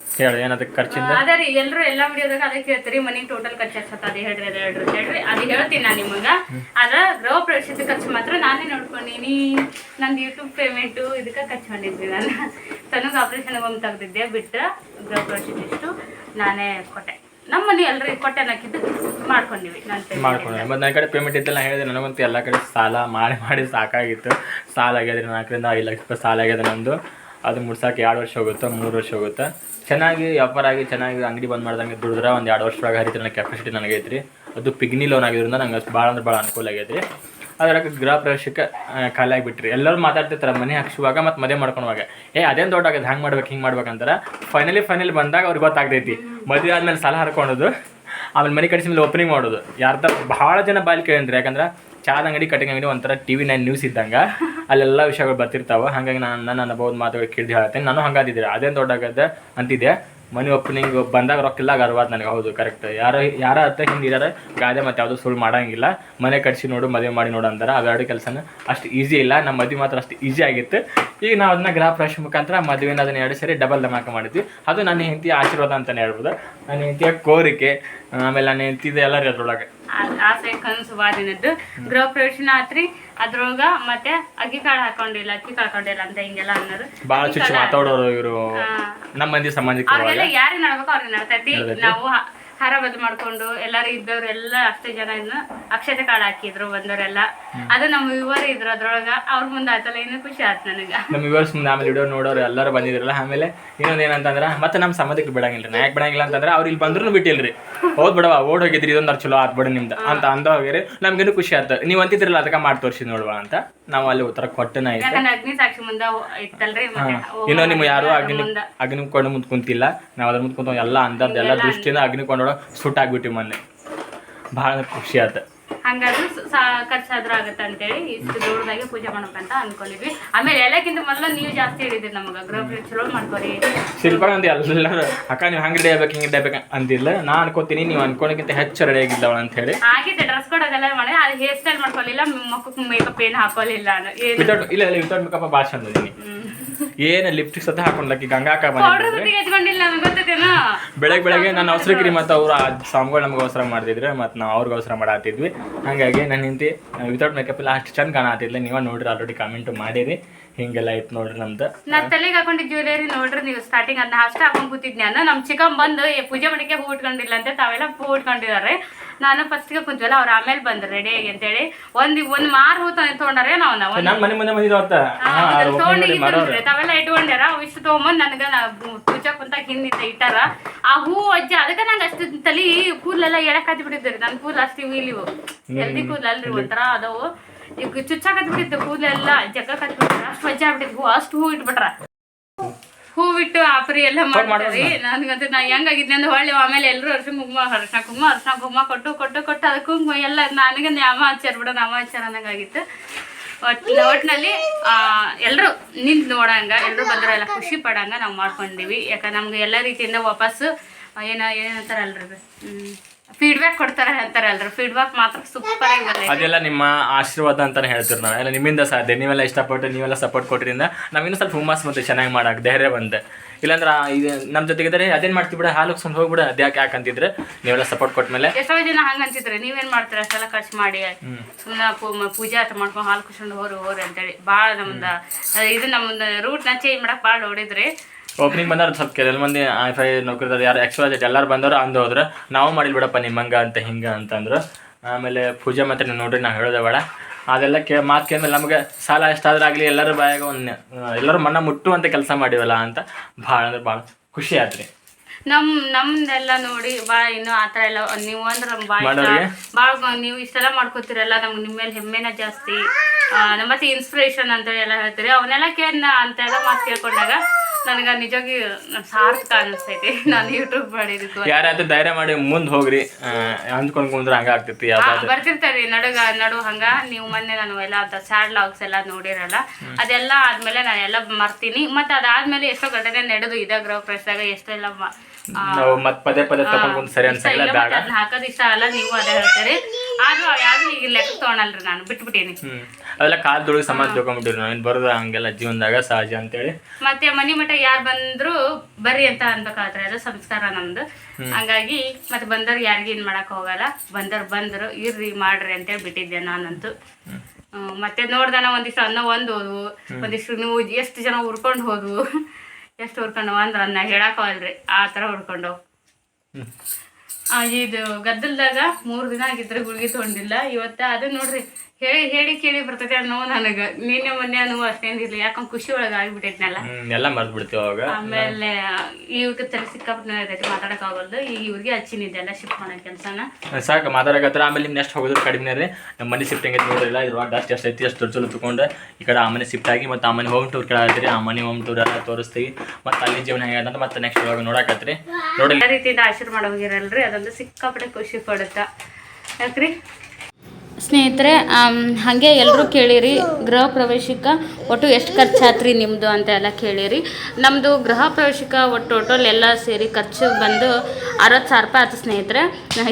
ಹೇಳಿ ಏನದಕ್ಕೆ ಖರ್ಚಿಂದ? ಅದೇ ರೀ ಎಲ್ಲರೂ ಎಲ್ಲ ವಿಡಿಯೋದಾಗ ಅದೇ ಕೇಳ್ತೀರಿ ಮನಿ ಟೋಟಲ್ ಖರ್ಚು ಎಷ್ಟತ್ತ ಅದೇ ಹೇಳ್ರಿ ಅದೇ ಹೇಳ್ರಿ ಹೇಳ್ರಿ ಅದು ಹೇಳ್ತೀನಿ ನಾನು ನಿಮಗೆ. ಆದ್ರ ಗೃಹ ಪ್ರವೇಶದ ಖರ್ಚು ಮಾತ್ರ ನಾನೇ ನೋಡ್ಕೊಂಡೀನಿ. ನಂದು ಯೂಟ್ಯೂಬ್ ಪೇಮೆಂಟು ಇದಕ್ಕೆ ಖರ್ಚು ಮಾಡಿದ್ವಿ ನಾನು. ತನಗೆ ಆಪರೇಷನ್ ಒಮ್ಮೆ ತೆಗ್ದಿದ್ದೆ ಬಿಟ್ಟರೆ ಗೃಹ ಪ್ರವೇಶದಿಷ್ಟು ನಾನೇ ಕೊಟ್ಟೆ. ನಮ್ಮ ಎಲ್ಲರಿಗೆ ಕೊಟ್ಟೆ ಹಾಕಿದ್ದು ಮಾಡ್ಕೊಂಡಿವಿ ನಾನು ಮಾಡ್ಕೊಂಡೆ ಮತ್ತು ನನ್ನ ಕಡೆ ಪೇಮೆಂಟ್ ಇದ್ದಲ್ಲ ಹೇಳಿದೆ, ನನಗಂತೂ ಎಲ್ಲ ಕಡೆ ಸಾಲ ಮಾಡಿ ಮಾಡಿ ಸಾಕಾಗಿತ್ತು. ಸಾಲ ಆಗಿದ್ರೆ ನಾಲ್ಕರಿಂದ ಐದು ಲಕ್ಷ ರೂಪಾಯಿ ಸಾಲ ಆಗ್ಯದ ನಮ್ಮದು ಅದು ಮುಡ್ಸೋಕೆ ಎರಡು ವರ್ಷ ಹೋಗುತ್ತೆ, ಮೂರು ವರ್ಷ ಹೋಗುತ್ತೆ. ಚೆನ್ನಾಗಿ ವ್ಯಾಪಾರ ಆಗಿ, ಚೆನ್ನಾಗಿ ಅಂಗಡಿ ಬಂದ್ ಮಾಡ್ದಂಗೆ ದುಡಿದ್ರೆ ಒಂದು ಎರಡು ವರ್ಷದಾಗ ಹರಿತ ನನ್ನ ಕೆಪಾಸಿಟಿ ನನಗೆ ಐತ್ರಿ ಅದು ಪಿಗ್ನಿ ಲೋನ್ ಆಗಿದ್ರಿಂದ ನಂಗೆ ಅಷ್ಟು ಭಾಳ ಅಂದ್ರೆ ಭಾಳ ಅನುಕೂಲ ಆಗೈತ್ರಿ. ಅದ್ರಾಗ ಗೃಹ ಪ್ರವೇಶಕ್ಕೆ ಖಾಲಿ ಆಗಿಬಿಟ್ರಿ ಎಲ್ಲರೂ ಮಾತಾಡ್ತಿರ್ತಾರೆ, ಮನೆ ಹಾಕ್ಸುವಾಗ ಮತ್ತು ಮದುವೆ ಮಾಡ್ಕೊಳುವಾಗ ಏ, ಅದೇನು ದೊಡ್ಡ ಆಗೋದು ಹಂಗೆ ಮಾಡ್ಬೇಕು, ಹಿಂಗೆ ಮಾಡ್ಬೇಕಂತಾರೆ ಫೈನಲಿ ಫೈನಲಿ ಬಂದಾಗ ಅವ್ರಿಗೆ ಗೊತ್ತಾಗ್ತೈತಿ. ಮದುವೆ ಆದಮೇಲೆ ಸಾಲ ಹರ್ಕೊಳೋದು ಆಮೇಲೆ ಮನೆ ಕಡಿಸಿ ಮೇಲೆ ಓಪನಿಂಗ್ ಮಾಡೋದು. ಯಾರ್ದ ಭಾಳ ಜನ ಬಾಲಿ ಕೇಳಿದ್ರಿ, ಯಾಕಂದ್ರೆ ಚಾದ ಅಂಗಡಿ ಕಟಿಂಗ್ ಅಂಗಡಿ ಒಂಥರ ಟಿ ವಿ ನೈನ್ ನ್ಯೂಸ್ ಇದ್ದಂಗೆ. ಅಲ್ಲೆಲ್ಲ ವಿಷಯಗಳು ಬರ್ತಿರ್ತಾವೆ. ಹಾಗಾಗಿ ನಾನು, ನನ್ನ ಅನುಭವದ ಮಾತುಗಳು ಕೇಳಿ ಹೇಳ್ತೇನೆ ನಾನು ಹಂಗಾದಿದ್ದೆ ಅದೇನು ದೊಡ್ಡ ಆಗದ ಅಂತಿದ್ದೆ ಮನೆ ಓಪನಿಂಗ್ ಬಂದಾಗ ರೊಕ್ಕಿಲ್ಲ ಗರ್ವಾದ ನನಗೆ ಹೌದು ಕರೆಕ್ಟ್ ಯಾರೋ ಯಾರ ಹತ್ತ ಹಿಂಗೆ ಗಾದೆ ಮತ್ತೆ ಯಾವುದು ಸುಳ್ಳು ಮಾಡಂಗಿಲ್ಲ. ಮನೆ ಕಟ್ಸಿ ನೋಡು ಮದುವೆ ಮಾಡಿ ನೋಡು ಅಂತಾರೆ ಅವೆರಡು ಕೆಲಸನ ಅಷ್ಟು ಈಸಿ ಇಲ್ಲ. ನಮ್ಮ ಮದುವೆ ಮಾತ್ರ ಅಷ್ಟು ಈಸಿ ಆಗಿತ್ತು. ಈಗ ನಾವು ಅದನ್ನ ಗ್ರಹ ಪ್ರವೇಶ ಮುಖಾಂತರ ಮದುವೆನ ಅದನ್ನ ಎರಡು ಸರಿ ಡಬಲ್ ಧಮಾಕ ಮಾಡಿದ್ವಿ. ಅದು ನನ್ನ ಹೆಂಡತಿ ಆಶೀರ್ವಾದ ಅಂತಲೇ ಹೇಳ್ಬೋದು. ನನ್ನ ಹೆಂಡತಿಯ ಕೋರಿಕೆ ಆಮೇಲೆ ನನ್ನ ಹೆಂಡತಿದ ಎಲ್ಲರೂ ಅದ್ರೊಳಗೆ ಆಸೆ ಕನಸು ಬಾದಿನದ್ದು ಗೃಹ ಪ್ರವೇಶನ ಆತ್ರಿ. ಅದ್ರೊಳಗ ಮತ್ತೆ ಅಕ್ಕಿ ಕಾಳು ಹಾಕೊಂಡಿಲ್ಲ ಅಕ್ಕಿ ಕಾಳು ಹಾಕೊಂಡಿಲ್ಲ ಅಂತ ಹಿಂಗೆಲ್ಲ ಅನ್ನೋದು. ಬಹಳ ಚುಚ್ಚು ಮಾತಾಡೋರು ಇವರು. ನಮ್ಮ ಮಂದಿ ಸಮಾಜಕ್ಕೆ ಅವ್ರಿಗೆಲ್ಲ ಯಾರಿಗೆ ನಡ್ಬೇಕು ಅವ್ರಿಗೆ ನಡ್ತೈತಿ ನಾವು ಹರ ಬದ್ ಮಾಡ್ಕೊಂಡು ಎಲ್ಲಾರು ಇದ್ದವ್ರೆಲ್ಲ ಅಷ್ಟೇ ಜನ ಇನ್ನು ಅಕ್ಷತೆ ಕಾಳು ಹಾಕಿದ್ರು ಬಂದವರೆಲ್ಲ. ಅದು ನಮ್ಮ ವಿವರ ಇದ್ರು ಅದ್ರೊಳಗ ಅವ್ರ ಮುಂದೆ ಆಯ್ತಲ್ಲ ಇನ್ನು ಖುಷಿ ಆಯ್ತು ನನಗೆ. ನಮ್ಮ ವಿವರ್ಸ್ ಮುಂದೆ ಆಮೇಲೆ ವಿಡಿಯೋ ನೋಡೋರು ಎಲ್ಲರೂ ಬಂದಿದ್ರಲ್ಲ ಆಮೇಲೆ ಇನ್ನೊಂದು ಏನಂತಂದ್ರೆ ಮತ್ತೆ ನಮ್ಮ ಸಂಬಂಧಿಕರು ಬಿಡಂಗಿಲ್ಲ ನಾ ಯಾಕೆ ಬಿಡಂಗಿಲ್ಲ ಅಂತಂದ್ರೆ ಅವ್ರು ಇಲ್ಲಿ ಬಂದ್ರು ಬಿಟ್ಟಿಲ್ರಿ. ಹೋದ್ ಬಿಡವ ಓಡ್ ಹೋಗಿದ್ರಿ ಇದೊಂದು ಚಲೋ ಆತ್ ಬಿಡ ನಿಮ್ದು ಅಂತ ಅಂದ ಹೋಗಿರಿ ನಮ್ಗೇನು ಖುಷಿ ಆಯ್ತು ನೀವು ಅಂತಿದ್ರಲ್ಲ ಅದಕ್ಕೆ ಮಾಡಿ ತೋರಿಸಿ ನೋಡುವ ಅಂತ. ನಾವು ಅಲ್ಲಿ ಉತ್ತರ ಕೊಟ್ಟನ ಅಗ್ನಿ ಸಾಕ್ಷಿ ಮುಂದೆ ಇತ್ತಲ್ರಿ ಇನ್ನೂ ನಿಮ್ಮ ಯಾರು ಅಗ್ನಿ. ಅಗ್ನಿ ಕೊಂಡು ಮುಂದೆ ಕುಂತಿಲ್ಲ. ನಾವು ಅದ್ರ ಮುಂದೆ ಕುಂತ ಎಲ್ಲ ಅಂದದ್ದು ಎಲ್ಲ ದೃಷ್ಟಿಯಿಂದ ಅಗ್ನಿ ಕೊಂಡೋಡ ಸುಟ್ಟಾಗ್ಬಿಟ್ಟಿವಿ ಮೊನ್ನೆ. ಭಾಳ ಖುಷಿ ಆತ. ಹಂಗಾದ್ರೂ ಖರ್ಚಾದ್ರೂ ಆಗತ್ತೆ ಅಂತೇಳಿ ಇಷ್ಟು ದೊಡ್ಡದಾಗಿ ಪೂಜೆ ಮಾಡ್ಬೇಕಂತ ಅನ್ಕೊಂಡಿದ್ವಿ. ಆಮೇಲೆ ಎಲ್ಲಕ್ಕಿಂತ ಮೊದಲು ನೀವು ಜಾಸ್ತಿ ಹೇಳಿದ್ರಿ ನಮಗೆ. ಗೃಹ ಪ್ರವೇಶ ಚಲೋ ಮಾಡ್ಕೊರಿ. ಶಿಲ್ಪ ಅಂತ ಎಲ್ಲರೂ ಅಕ್ಕ ನೀವು ಹಂಗೆ ರೆಡಿ ಆಗ್ಬೇಕು ಹಿಂಗೆ ರೆಡಿ ಆಗ್ಬೇಕು ಅಂದಿಲ್ಲ. ನಾ ಅನ್ಕೋತೀನಿ ನೀವು ಅನ್ಕೊಳಕ್ಕಿಂತ ಹೆಚ್ಚು ರೆಡಿ ಆಗಿದ್ದವಳ ಅಂತ ಹೇಳಿ ಆಗಿದ್ದೆ ಡ್ರೆಸ್ ಕೋಡ್ ಅದೆಲ್ಲ ಮಾಡಿ ಅದು ಹೇರ್ ಸ್ಟೈಲ್ ಮಾಡ್ಕೊಳ್ಳಿಲ್ಲ ಮಕ್ಕಳು ಮೇಕಪ್ ಏನು ಹಾಕೋಲಿಲ್ಲ ವಿತೌಟ್ ಇಲ್ಲ ಇಲ್ಲ ವಿತೌಟ್ ಮೇಕಪ್ ಭಾಳ ಚಂದ ಏನು ಲಿಪ್ಸ್ಟಿಕ್ ಸತ ಹಾಕೊಂಡ್ಲಕ್ಕಿ ಗಂಗಾಕ ಬೆಳಗ್ಗೆ ಬೆಳಗ್ಗೆ ನಾನು ಅವಸರಕ್ರಿ ಮತ್ತು ಅವ್ರು ಆ ಸಾಂಗ್ಗಳು ನಮ್ಗೆ ಅವಸರ ಮಾಡ್ತಿದ್ರೆ ಮತ್ತು ನಾವು ಅವ್ರಿಗೆ ಅವಸರ ಮಾಡಾತಿದ್ವಿ. ಹಾಗಾಗಿ ನನ್ನ ಹಿಂತಿ ವಿತೌಟ್ ಮೇಕಪ್ ಎಲ್ಲ ಅಷ್ಟು ಚಂದ ಕಾಣತ್ತಿದ್ಲ ನೀವೇ ನೋಡ್ರಿ ಆಲ್ರೆಡಿ ಕಮೆಂಟ್ ಮಾಡಿರಿ. ಹಿಂಗೆಲ್ಲ ಐತೆ ನೋಡ್ರಿ ನಮ್ದು. ನಾ ತಲೆಗೆ ಹಾಕೊಂಡಿದ್ ಜ್ಯುವೆಲರಿ ನೋಡ್ರಿ ನೀವು ಸ್ಟಾರ್ಟಿಂಗ್ ಅದನ್ನ ಅಷ್ಟೇ ಹಾಕೊಂಡ್ ಕೂತಿದ್ನಿ ನಾನು ನಮ್ಮ ಚಿಕ್ಕಮ್ಮ ಬಂದು ಪೂಜೆ ಮಾಡಿಕೆ ಹೂ ಇಟ್ಕೊಂಡಿಲ್ಲ ಅಂತ ತಾವೆಲ್ಲ ಹೂ ಇಟ್ಕೊಂಡಿದ್ದಾರೆ ನಾನು ಫಸ್ಟ್ಗೆ ಕುಂತ್ವಲ್ಲ ಅವ್ರು ಆಮೇಲೆ ಬಂದ್ರು ರೆಡಿ ಆಗಿ ಅಂತೇಳಿ. ಒಂದ್ ಒಂದ್ ಮಾರ್ ಹೂ ತೊಗೊಂಡಾರೆ ನಾವು ನಾವು ನಮ್ಮ ಮನೆ ಮುಂದೆ ಬಂದಿದ್ದು ಅವತ್ತ? ಮಾಡೋರು ತಾವೆಲ್ಲ ಇಟ್ಕೊಂಡ್ಯಾರ? ಅವು ಇಷ್ಟು ತೊಗೊಂಬಂದ್ ನನಗ ನಾ ಪೂಜಾ ಕುಂತಾಗ ಹಿಂದಿಂದ ಇಟ್ಟಾರ. ಆ ಹೂ ಅಜ್ಜ ಅದಕ್ಕೆ ನಂಗೆ ಅಷ್ಟು ತಲಿ ಕೂದಲೆಲ್ಲ ಎಳಕ್ ಹತ್ತಿ ಬಿಟ್ಟಿದ್ರಿ ನನ್ನ ಕೂದಲು ಅಷ್ಟು ಇವು ಇಲ್ಲಿವು. ಎಲ್ದಿ ಕೂದಲು ಅಲ್ರಿ ಒಂಥರ ಅದಾವು. ಈಗ ಚುಚ್ಚಾಕತ್ಬಿಟ್ಟಿತ್ತು ಕೂದಲೆಲ್ಲ ಜಗ್ಗ ಕತ್ಬಿಟ್ರ ಅಷ್ಟು ಮಜಾ ಆಗ್ಬಿಟ್ಟಿದ್ ಹೂ ಅಷ್ಟು ಹೂ ಇಟ್ಬಿಟ್ರ. ಹೂ ಬಿಟ್ಟು ಆಪರಿ ಎಲ್ಲ ಮಾಡ್ರಿ ನನ್ಗಂತೂ ನಾ ಹೆಂಗಾಗಿದ್ದೆ ಅಂದ್ರೆ ಹೊಳ್ಳಿ ಆಮೇಲೆ ಎಲ್ಲರೂ ಅರ್ಶಿನ ಕುಂಕುಮ ಅರ್ಶಿನ ಕುಂಕುಮ ಅರ್ಶಿನ ಕುಂಕುಮ ಕೊಟ್ಟು ಕೊಟ್ಟು ಕೊಟ್ಟು ಅದು ಕುಂಕುಮ ಎಲ್ಲ ನನಗೆ ನಾಮ ಹಚ್ಚಾರ ಬಿಡ ನಾಮ ಹಚ್ಚಾರ ಅನ್ನಂಗಾಗಿತ್ತು ಒಟ್ಟು ಒಟ್ನಲ್ಲಿ ಎಲ್ಲರೂ ನಿಂತು ನೋಡಂಗ ಎಲ್ಲರೂ ಬಂದ್ರೆ ಎಲ್ಲ ಖುಷಿ ಪಡಂಗ ನಾವು ಮಾಡ್ಕೊಂಡಿವಿ. ಯಾಕಂದ್ರೆ ನಮ್ಗೆ ಎಲ್ಲ ರೀತಿಯಿಂದ ವಾಪಸ್ ಏನ ಏನಂತಾರಲ್ರಿ ಫೀಡ್ಬ್ಯಾಕ್ ಕೊಡ್ತಾರೆ ಅಲ್ರ. ಫೀಡ್ಬ್ಯಾಕ್ ಮಾತ್ರ ಸೂಪರ್ ಆಗಿ ಬಂದೈತಿ ಅದೆಲ್ಲ ನಿಮ್ಮ ಆಶೀರ್ವಾದ ಅಂತಾನೆ ಹೇಳ್ತೀವಿ ನಾವು. ಎಲ್ಲ ನಿಮ್ಮಿಂದ ಸಾಧ್ಯ. ನೀವೆಲ್ಲ ಇಷ್ಟಪಟ್ಟು ನೀವೆಲ್ಲ ಸಪೋರ್ಟ್ ಕೊಟ್ರಿಂದ ನಾವು ಇನ್ನೂ ಸ್ವಲ್ಪ ಹುಮ್ಮಸ್ ಮತ್ತೆ ಚೆನ್ನಾಗಿ ಮಾಡಕ್ಕೆ ಧೈರ್ಯ ಬಂದೆ. ಇಲ್ಲಾಂದ್ರೆ ಇದು ನಮ್ಮ ಜೊತೆಗಿದ್ರೆ ಅದೇನು ಮಾಡ್ತೀವಿ ಬಿಡ ಹಾಲು ಸುಮ್ಮನೆ ಹೋಗ್ಬಿಡ ಅದ್ಯಾಕೆ ಯಾಕೆ ಅಂತಿದ್ರೆ. ನೀವೆಲ್ಲ ಸಪೋರ್ಟ್ ಕೊಟ್ಮೇಲೆ. ಎಷ್ಟೋ ಜನ ಹಂಗ ಅಂತಿದ್ರೆ ನೀವೇನ್ ಮಾಡ್ತೀರ? ಅಷ್ಟೆಲ್ಲ ಖರ್ಚು ಮಾಡಿ. ಸುಮ್ಮನೆ ಪೂಜೆ ಅಥವಾ ಮಾಡ್ಕೊಂಡು ಹಾಲು ಕುಸ್ಕೊಂಡು ಹೋರು ಹೋರಿ ಅಂತೇಳಿ. ಭಾಳ ನಮ್ದು ಇದು ನಮ್ದು ರೂಟ್ನ ಚೇಂಜ್ ಮಾಡಕ್ಕೆ ಭಾಳ ನೋಡಿದ್ರಿ. ಓಪನಿಂಗ್ ಬಂದವ್ರು ಸ್ವಲ್ಪ ಕೆಲವು ಮಂದಿ ಐ ಫೈ ನೌಕರಿದಾರ ಯಾರು ಎಕ್ಸ್ಟ್ರಾ ಎಲ್ಲರೂ ಬಂದವರು ಅಂದು ಹೋದ್ರೆ, ನಾವು ಮಾಡಿಲ್ ಬಿಡಪ್ಪ ನಿಮ್ಮಂಗ ಅಂತ, ಹಿಂಗೆ ಅಂತಂದ್ರು ಆಮೇಲೆ ಪೂಜೆ ಮಾತ್ರ ನೋಡ್ರಿ ನಾವು ಹೇಳೋದೆ ಬೇಡ. ಅದೆಲ್ಲ ಕೇ, ಮಾತು ಕೇಳಿದ್ಮೇಲೆ ನಮಗೆ ಸಾಲ ಎಷ್ಟಾದ್ರೂ ಆಗಲಿ, ಎಲ್ಲರೂ ಬಾಯಾಗ ಒಂದು ಎಲ್ಲರೂ ಮಣ್ಣ ಮುಟ್ಟುವಂಥ ಕೆಲಸ ಮಾಡಿವಲ್ಲ ಅಂತ ಭಾಳ ಅಂದ್ರೆ ಭಾಳ ಖುಷಿ ಆಯ್ತು ರೀ ನಮ್ ನಮ್ದೆಲ್ಲ ನೋಡಿ ಬಾ ಇನ್ನು ಆತರ ಥರ ಎಲ್ಲ ನೀವು ಅಂದ್ರೆ ಭಾಳ ನೀವು ಇಷ್ಟೆಲ್ಲ ಮಾಡ್ಕೋತೀರಲ್ಲ ನಮ್ಗೆ ನಿಮ್ಮ ಮೇಲೆ ಹೆಮ್ಮೆನ ಜಾಸ್ತಿ. ಮತ್ತೆ ಇನ್ಸ್ಪಿರೇಷನ್ ಅಂತ ಎಲ್ಲ ಹೇಳ್ತೀರಿ. ಅವನ್ನೆಲ್ಲ ಕೇಳಿದ ಅಂತ ಎಲ್ಲ ಮಾತು ಕೇಳ್ಕೊಂಡಾಗ ನನಗೆ ನಿಜವಾಗಿ ಸಾರ್ಥಕ ಅನಿಸ್ತೈತಿ. ನಾನು ಯೂಟ್ಯೂಬ್ ಮಾಡಿದ್ದು ಯಾರಾದ್ರೂ ಧೈರ್ಯ ಮಾಡಿ ಮುಂದೆ ಹೋಗ್ರಿ. ಅಂದ್ಕೊಂಡು ಕುಂದ್ರೆ ಹಂಗ ಆಗ್ತೈತಿ ಬರ್ತಿರ್ತಾರಿ ನಡುಗ ನಡು ಹಂಗ. ನೀವು ಮೊನ್ನೆ ನಾನು ಎಲ್ಲ ಸ್ಯಾಡ್ ಲಾಗ್ಸ್ ಎಲ್ಲ ನೋಡಿರಲ್ಲ. ಅದೆಲ್ಲ ಆದ್ಮೇಲೆ ನಾನು ಎಲ್ಲ ಮರ್ತೀನಿ. ಮತ್ತೆ ಅದಾದ್ಮೇಲೆ ಎಷ್ಟೋ ಘಟನೆ ನಡೆದು ಇದ ಗೃಹ ಪ್ರವೇಶದಾಗ ಎಷ್ಟೆಲ್ಲ ನಾವು ಮತ್ ಪದೇ ಪದೇ ತಗೊಂಡ್ ಸರಿ ಅನ್ಸಂಗಿಲ್ಲ ಇಲ್ಲ, ಬೇಡ ಅದ್ನ ಇಷ್ಟ ಅಲ್ಲ ನೀವು ಅದೇ ಹೇಳ್ತೀರಿ. ಆದ್ರೂ ಯಾವ್ದು ಈಗ ಲೆಕ್ಕ ತಗೊಳಲ್ರಿ ನಾನು ಬಿಟ್ಬಿಟ್ಟೇನಿ ಅದೆಲ್ಲ ಕಾಲ್ದೊಳಗೆ ಸಮಾಜ ತಗೊಂಡ್ಬಿಟ್ಟಿರಿ ನಾವು ಬರೋದ ಹಂಗೆಲ್ಲ ಜೀವನದಾಗ ಸಹಜ ಅಂತೇಳಿ. ಮತ್ತೆ ಮನಿ ಮಠ ಯಾರು ಬಂದ್ರು ಬರ್ರಿ ಅಂತ ಅನ್ಬೇಕಾದ್ರೆ ಅದು ಸಂಸ್ಕಾರ ನಮ್ದು. ಹಂಗಾಗಿ ಮತ್ತೆ ಬಂದವ್ರು ಯಾರಿಗೂ ಏನ್ ಮಾಡಕ್ ಹೋಗಲ್ಲ. ಬಂದವ್ರು ಬಂದ್ರು ಇರ್ರಿ ಮಾಡ್ರಿ ಅಂತೇಳಿ ಬಿಟ್ಟಿದ್ದೆ ನಾನಂತೂ. ಮತ್ತೆ ನೋಡ್ದಾನ ಒಂದಿಷ್ಟು ಅನ್ನ ಒಂದು ಹೋದ್ವು ಒಂದಿಷ್ಟು ನೀವು ಎಷ್ಟು ಜನ ಉರ್ಕೊಂಡು ಹೋದ್ವು. ಎಷ್ಟು ಹುರ್ಕೊಂಡು ಅಂದ್ರೆ ಅದನ್ನ ಹೇಳಕ್ಕವಲ್ರಿ ಆ ಥರ ಹುಡ್ಕೊಂಡವು ಆ, ಇದು ಗದ್ದಲ್ದಾಗ ಮೂರು ದಿನ ಆಗಿದ್ರೆ ಗುಳಿಗೆ ತೊಗೊಂಡಿಲ್ಲ ಇವತ್ತ ಅದು ನೋಡ್ರಿ ಹೇಳಿ ಹೇಳಿ ಕೇಳಿ ಬರ್ತೈತೆ ನೋವು ನನಗೆ. ನಿನ್ನೆ ಮೊನ್ನೆ ನೋವು ಅಷ್ಟೇನಿಲ್ಲ ಯಾಕಂದ್ರೆ ಖುಷಿ ಒಳಗೆ ಆಗಿಬಿಟ್ಟೈತ್ನಲ್ಲ ಎಲ್ಲ ಮರ್ತು ಬಿಡ್ತೀವಿ ಅವಾಗ. ಆಮೇಲೆ ಇವ್ರಿಗೆ ತಲೆ ಸಿಕ್ಕಾಪಟ್ಟೆ ಐತೈತಿ ಮಾತಾಡಕ್ ಆಗಲ್ದು. ಈಗ ಇವ್ರಿಗೆ ಹಚ್ಚಿನಿದ್ದೆಲ್ಲ ಶಿಫ್ಟ್ ಮಾಡೋ ಕೆಲಸನ. ಸಾಕು ಮಾತಾಡಕತ್ರ ಆಮೇಲೆ ನಿಮ್ಮ ನೆಕ್ಸ್ಟ್ ಹೋಗೋದ್ರ ಕಡಿಮೆ ರೀ. ನಮ್ಮ ಮನೆ ಶಿಫ್ಟ್ ಹೆಂಗೈತೆ ನೋಡಿಲ್ಲ ಇದ್ರ ಡಸ್ಟ್ ಎಷ್ಟು ಐತಿ ಅಷ್ಟು ದೊಡ್ಡ ಚಲೋ ತಗೊಂಡು ಈ ಕಡೆ ಆ ಮನೆ ಶಿಫ್ಟ್ ಆಗಿ ಮತ್ತು ಆ ಮನೆ ಹೋಮ್ ಟೂರ್ ಕೇಳತ್ತೀರಿ ಆ ಮನೆ ಹೋಮ್ ಟೂರ್ ಎಲ್ಲ ತೋರಿಸ್ತೀವಿ. ಮತ್ತು ಅಲ್ಲಿ ಜೀವನ ಹೆಂಗೈತೆ ಅಂತ ಮತ್ತೆ ನೆಕ್ಸ್ಟ್ ಇವಾಗ ನೋಡಕತ್ರಿ. ನೋಡಿ ಎಲ್ಲ ರೀತಿಯಿಂದ ಆಶೀರ್ವಾದ ಹೋಗಿರಲ್ರಿ ಅದೊಂದು ಸಿಕ್ಕಾಪಟ್ಟೆ ಖುಷಿ ಪಡುತ್ತಾ ಯಾಕ್ರಿ? ಸ್ನೇಹಿತರೆ ಹಾಗೆ ಎಲ್ಲರೂ ಕೇಳಿರಿ, ಗೃಹ ಪ್ರವೇಶಕ್ಕೆ ಒಟ್ಟು ಎಷ್ಟು ಖರ್ಚಾತ್ರಿ ನಿಮ್ಮದು ಅಂತ ಎಲ್ಲ ಕೇಳಿರಿ. ನಮ್ಮದು ಗೃಹ ಪ್ರವೇಶಕ್ಕೆ ಒಟ್ಟು ಟೋಟಲ್ ಎಲ್ಲ ಸೇರಿ ಖರ್ಚು ಬಂದು ಅರವತ್ತು ಸಾವಿರ ರೂಪಾಯಿ ಆಯ್ತು ಸ್ನೇಹಿತರೆ.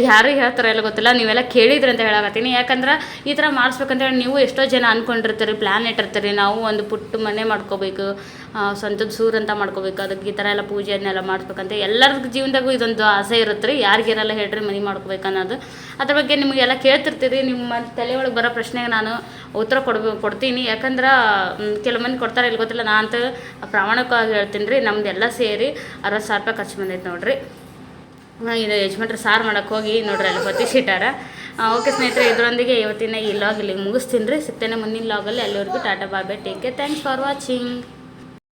ಯಾರು ಹೇಳ್ತಾರೋ ಎಲ್ಲ ಗೊತ್ತಿಲ್ಲ, ನೀವೆಲ್ಲ ಕೇಳಿದ್ರಿ ಅಂತ ಹೇಳಕತ್ತೀನಿ. ಯಾಕಂದ್ರೆ ಈ ಥರ ಮಾಡಿಸ್ಬೇಕಂತೇಳಿ ನೀವು ಎಷ್ಟೋ ಜನ ಅಂದ್ಕೊಂಡಿರ್ತೀರಿ ಪ್ಲ್ಯಾನ್ ಇಟ್ಟಿರ್ತೀರಿ, ನಾವು ಒಂದು ಪುಟ್ಟ ಮನೆ ಮಾಡ್ಕೋಬೇಕು ಸ್ವಂತದ ಅಂತ ಮಾಡ್ಕೋಬೇಕು. ಅದಕ್ಕೆ ಈ ಥರ ಎಲ್ಲ ಪೂಜೆ ಅದನ್ನೆಲ್ಲ ಮಾಡಿಸ್ಬೇಕಂತ ಎಲ್ಲರ ಜೀವನದಾಗೂ ಇದೊಂದು ಆಸೆ ಇರುತ್ತೆ ರೀ ಯಾರಿಗಿರಲ್ಲ ಹೇಳ್ರಿ ಮನೆ ಮಾಡ್ಕೋಬೇಕು ಅನ್ನೋದು. ಅದ್ರ ಬಗ್ಗೆ ನಿಮಗೆಲ್ಲ ಕೇಳ್ತಿರ್ತೀರಿ. ನಿಮ್ಮ ತಲೆ ಒಳಗೆ ಬರೋ ಪ್ರಶ್ನೆಗೆ ನಾನು ಉತ್ತರ ಕೊಡ್ಬೇಕು ಕೊಡ್ತೀನಿ. ಯಾಕಂದ್ರೆ ಕೆಲವು ಮಂದಿ ಕೊಡ್ತಾರೆ ಇಲ್ಲಿ ಗೊತ್ತಿಲ್ಲ. ನಾನು ಅಂತ ಪ್ರಾಮಾಣಿಕವಾಗಿ ಹೇಳ್ತೀನಿ ರೀ ನಮ್ದೆಲ್ಲ ಸೇರಿ ಅರವತ್ತು ಸಾವಿರ ರೂಪಾಯಿ ಖರ್ಚು ಬಂದೈತೆ ನೋಡಿರಿ. ಇದು ಯಜಮಾನ್ರು ಸಾರು ಮಾಡಕ್ಕೆ ಹೋಗಿ ನೋಡ್ರಿ ಅಲ್ಲಿ ಬತ್ತಿಸಿಟ್ಟಾರ ಓಕೆ ಸ್ನೇಹಿತರೆ, ಇದರೊಂದಿಗೆ ಇವತ್ತಿನ ಈ ಲಾಗ್ ಇಲ್ಲಿಗೆ ಮುಗಿಸ್ತೀನಿ ರೀ ಸಿಗ್ತೇನೆ ಮುಂದಿನ ಲಾಗಲ್ಲಿ ಅಲ್ಲಿವರೆಗೂ tata bye bye take care thanks for watching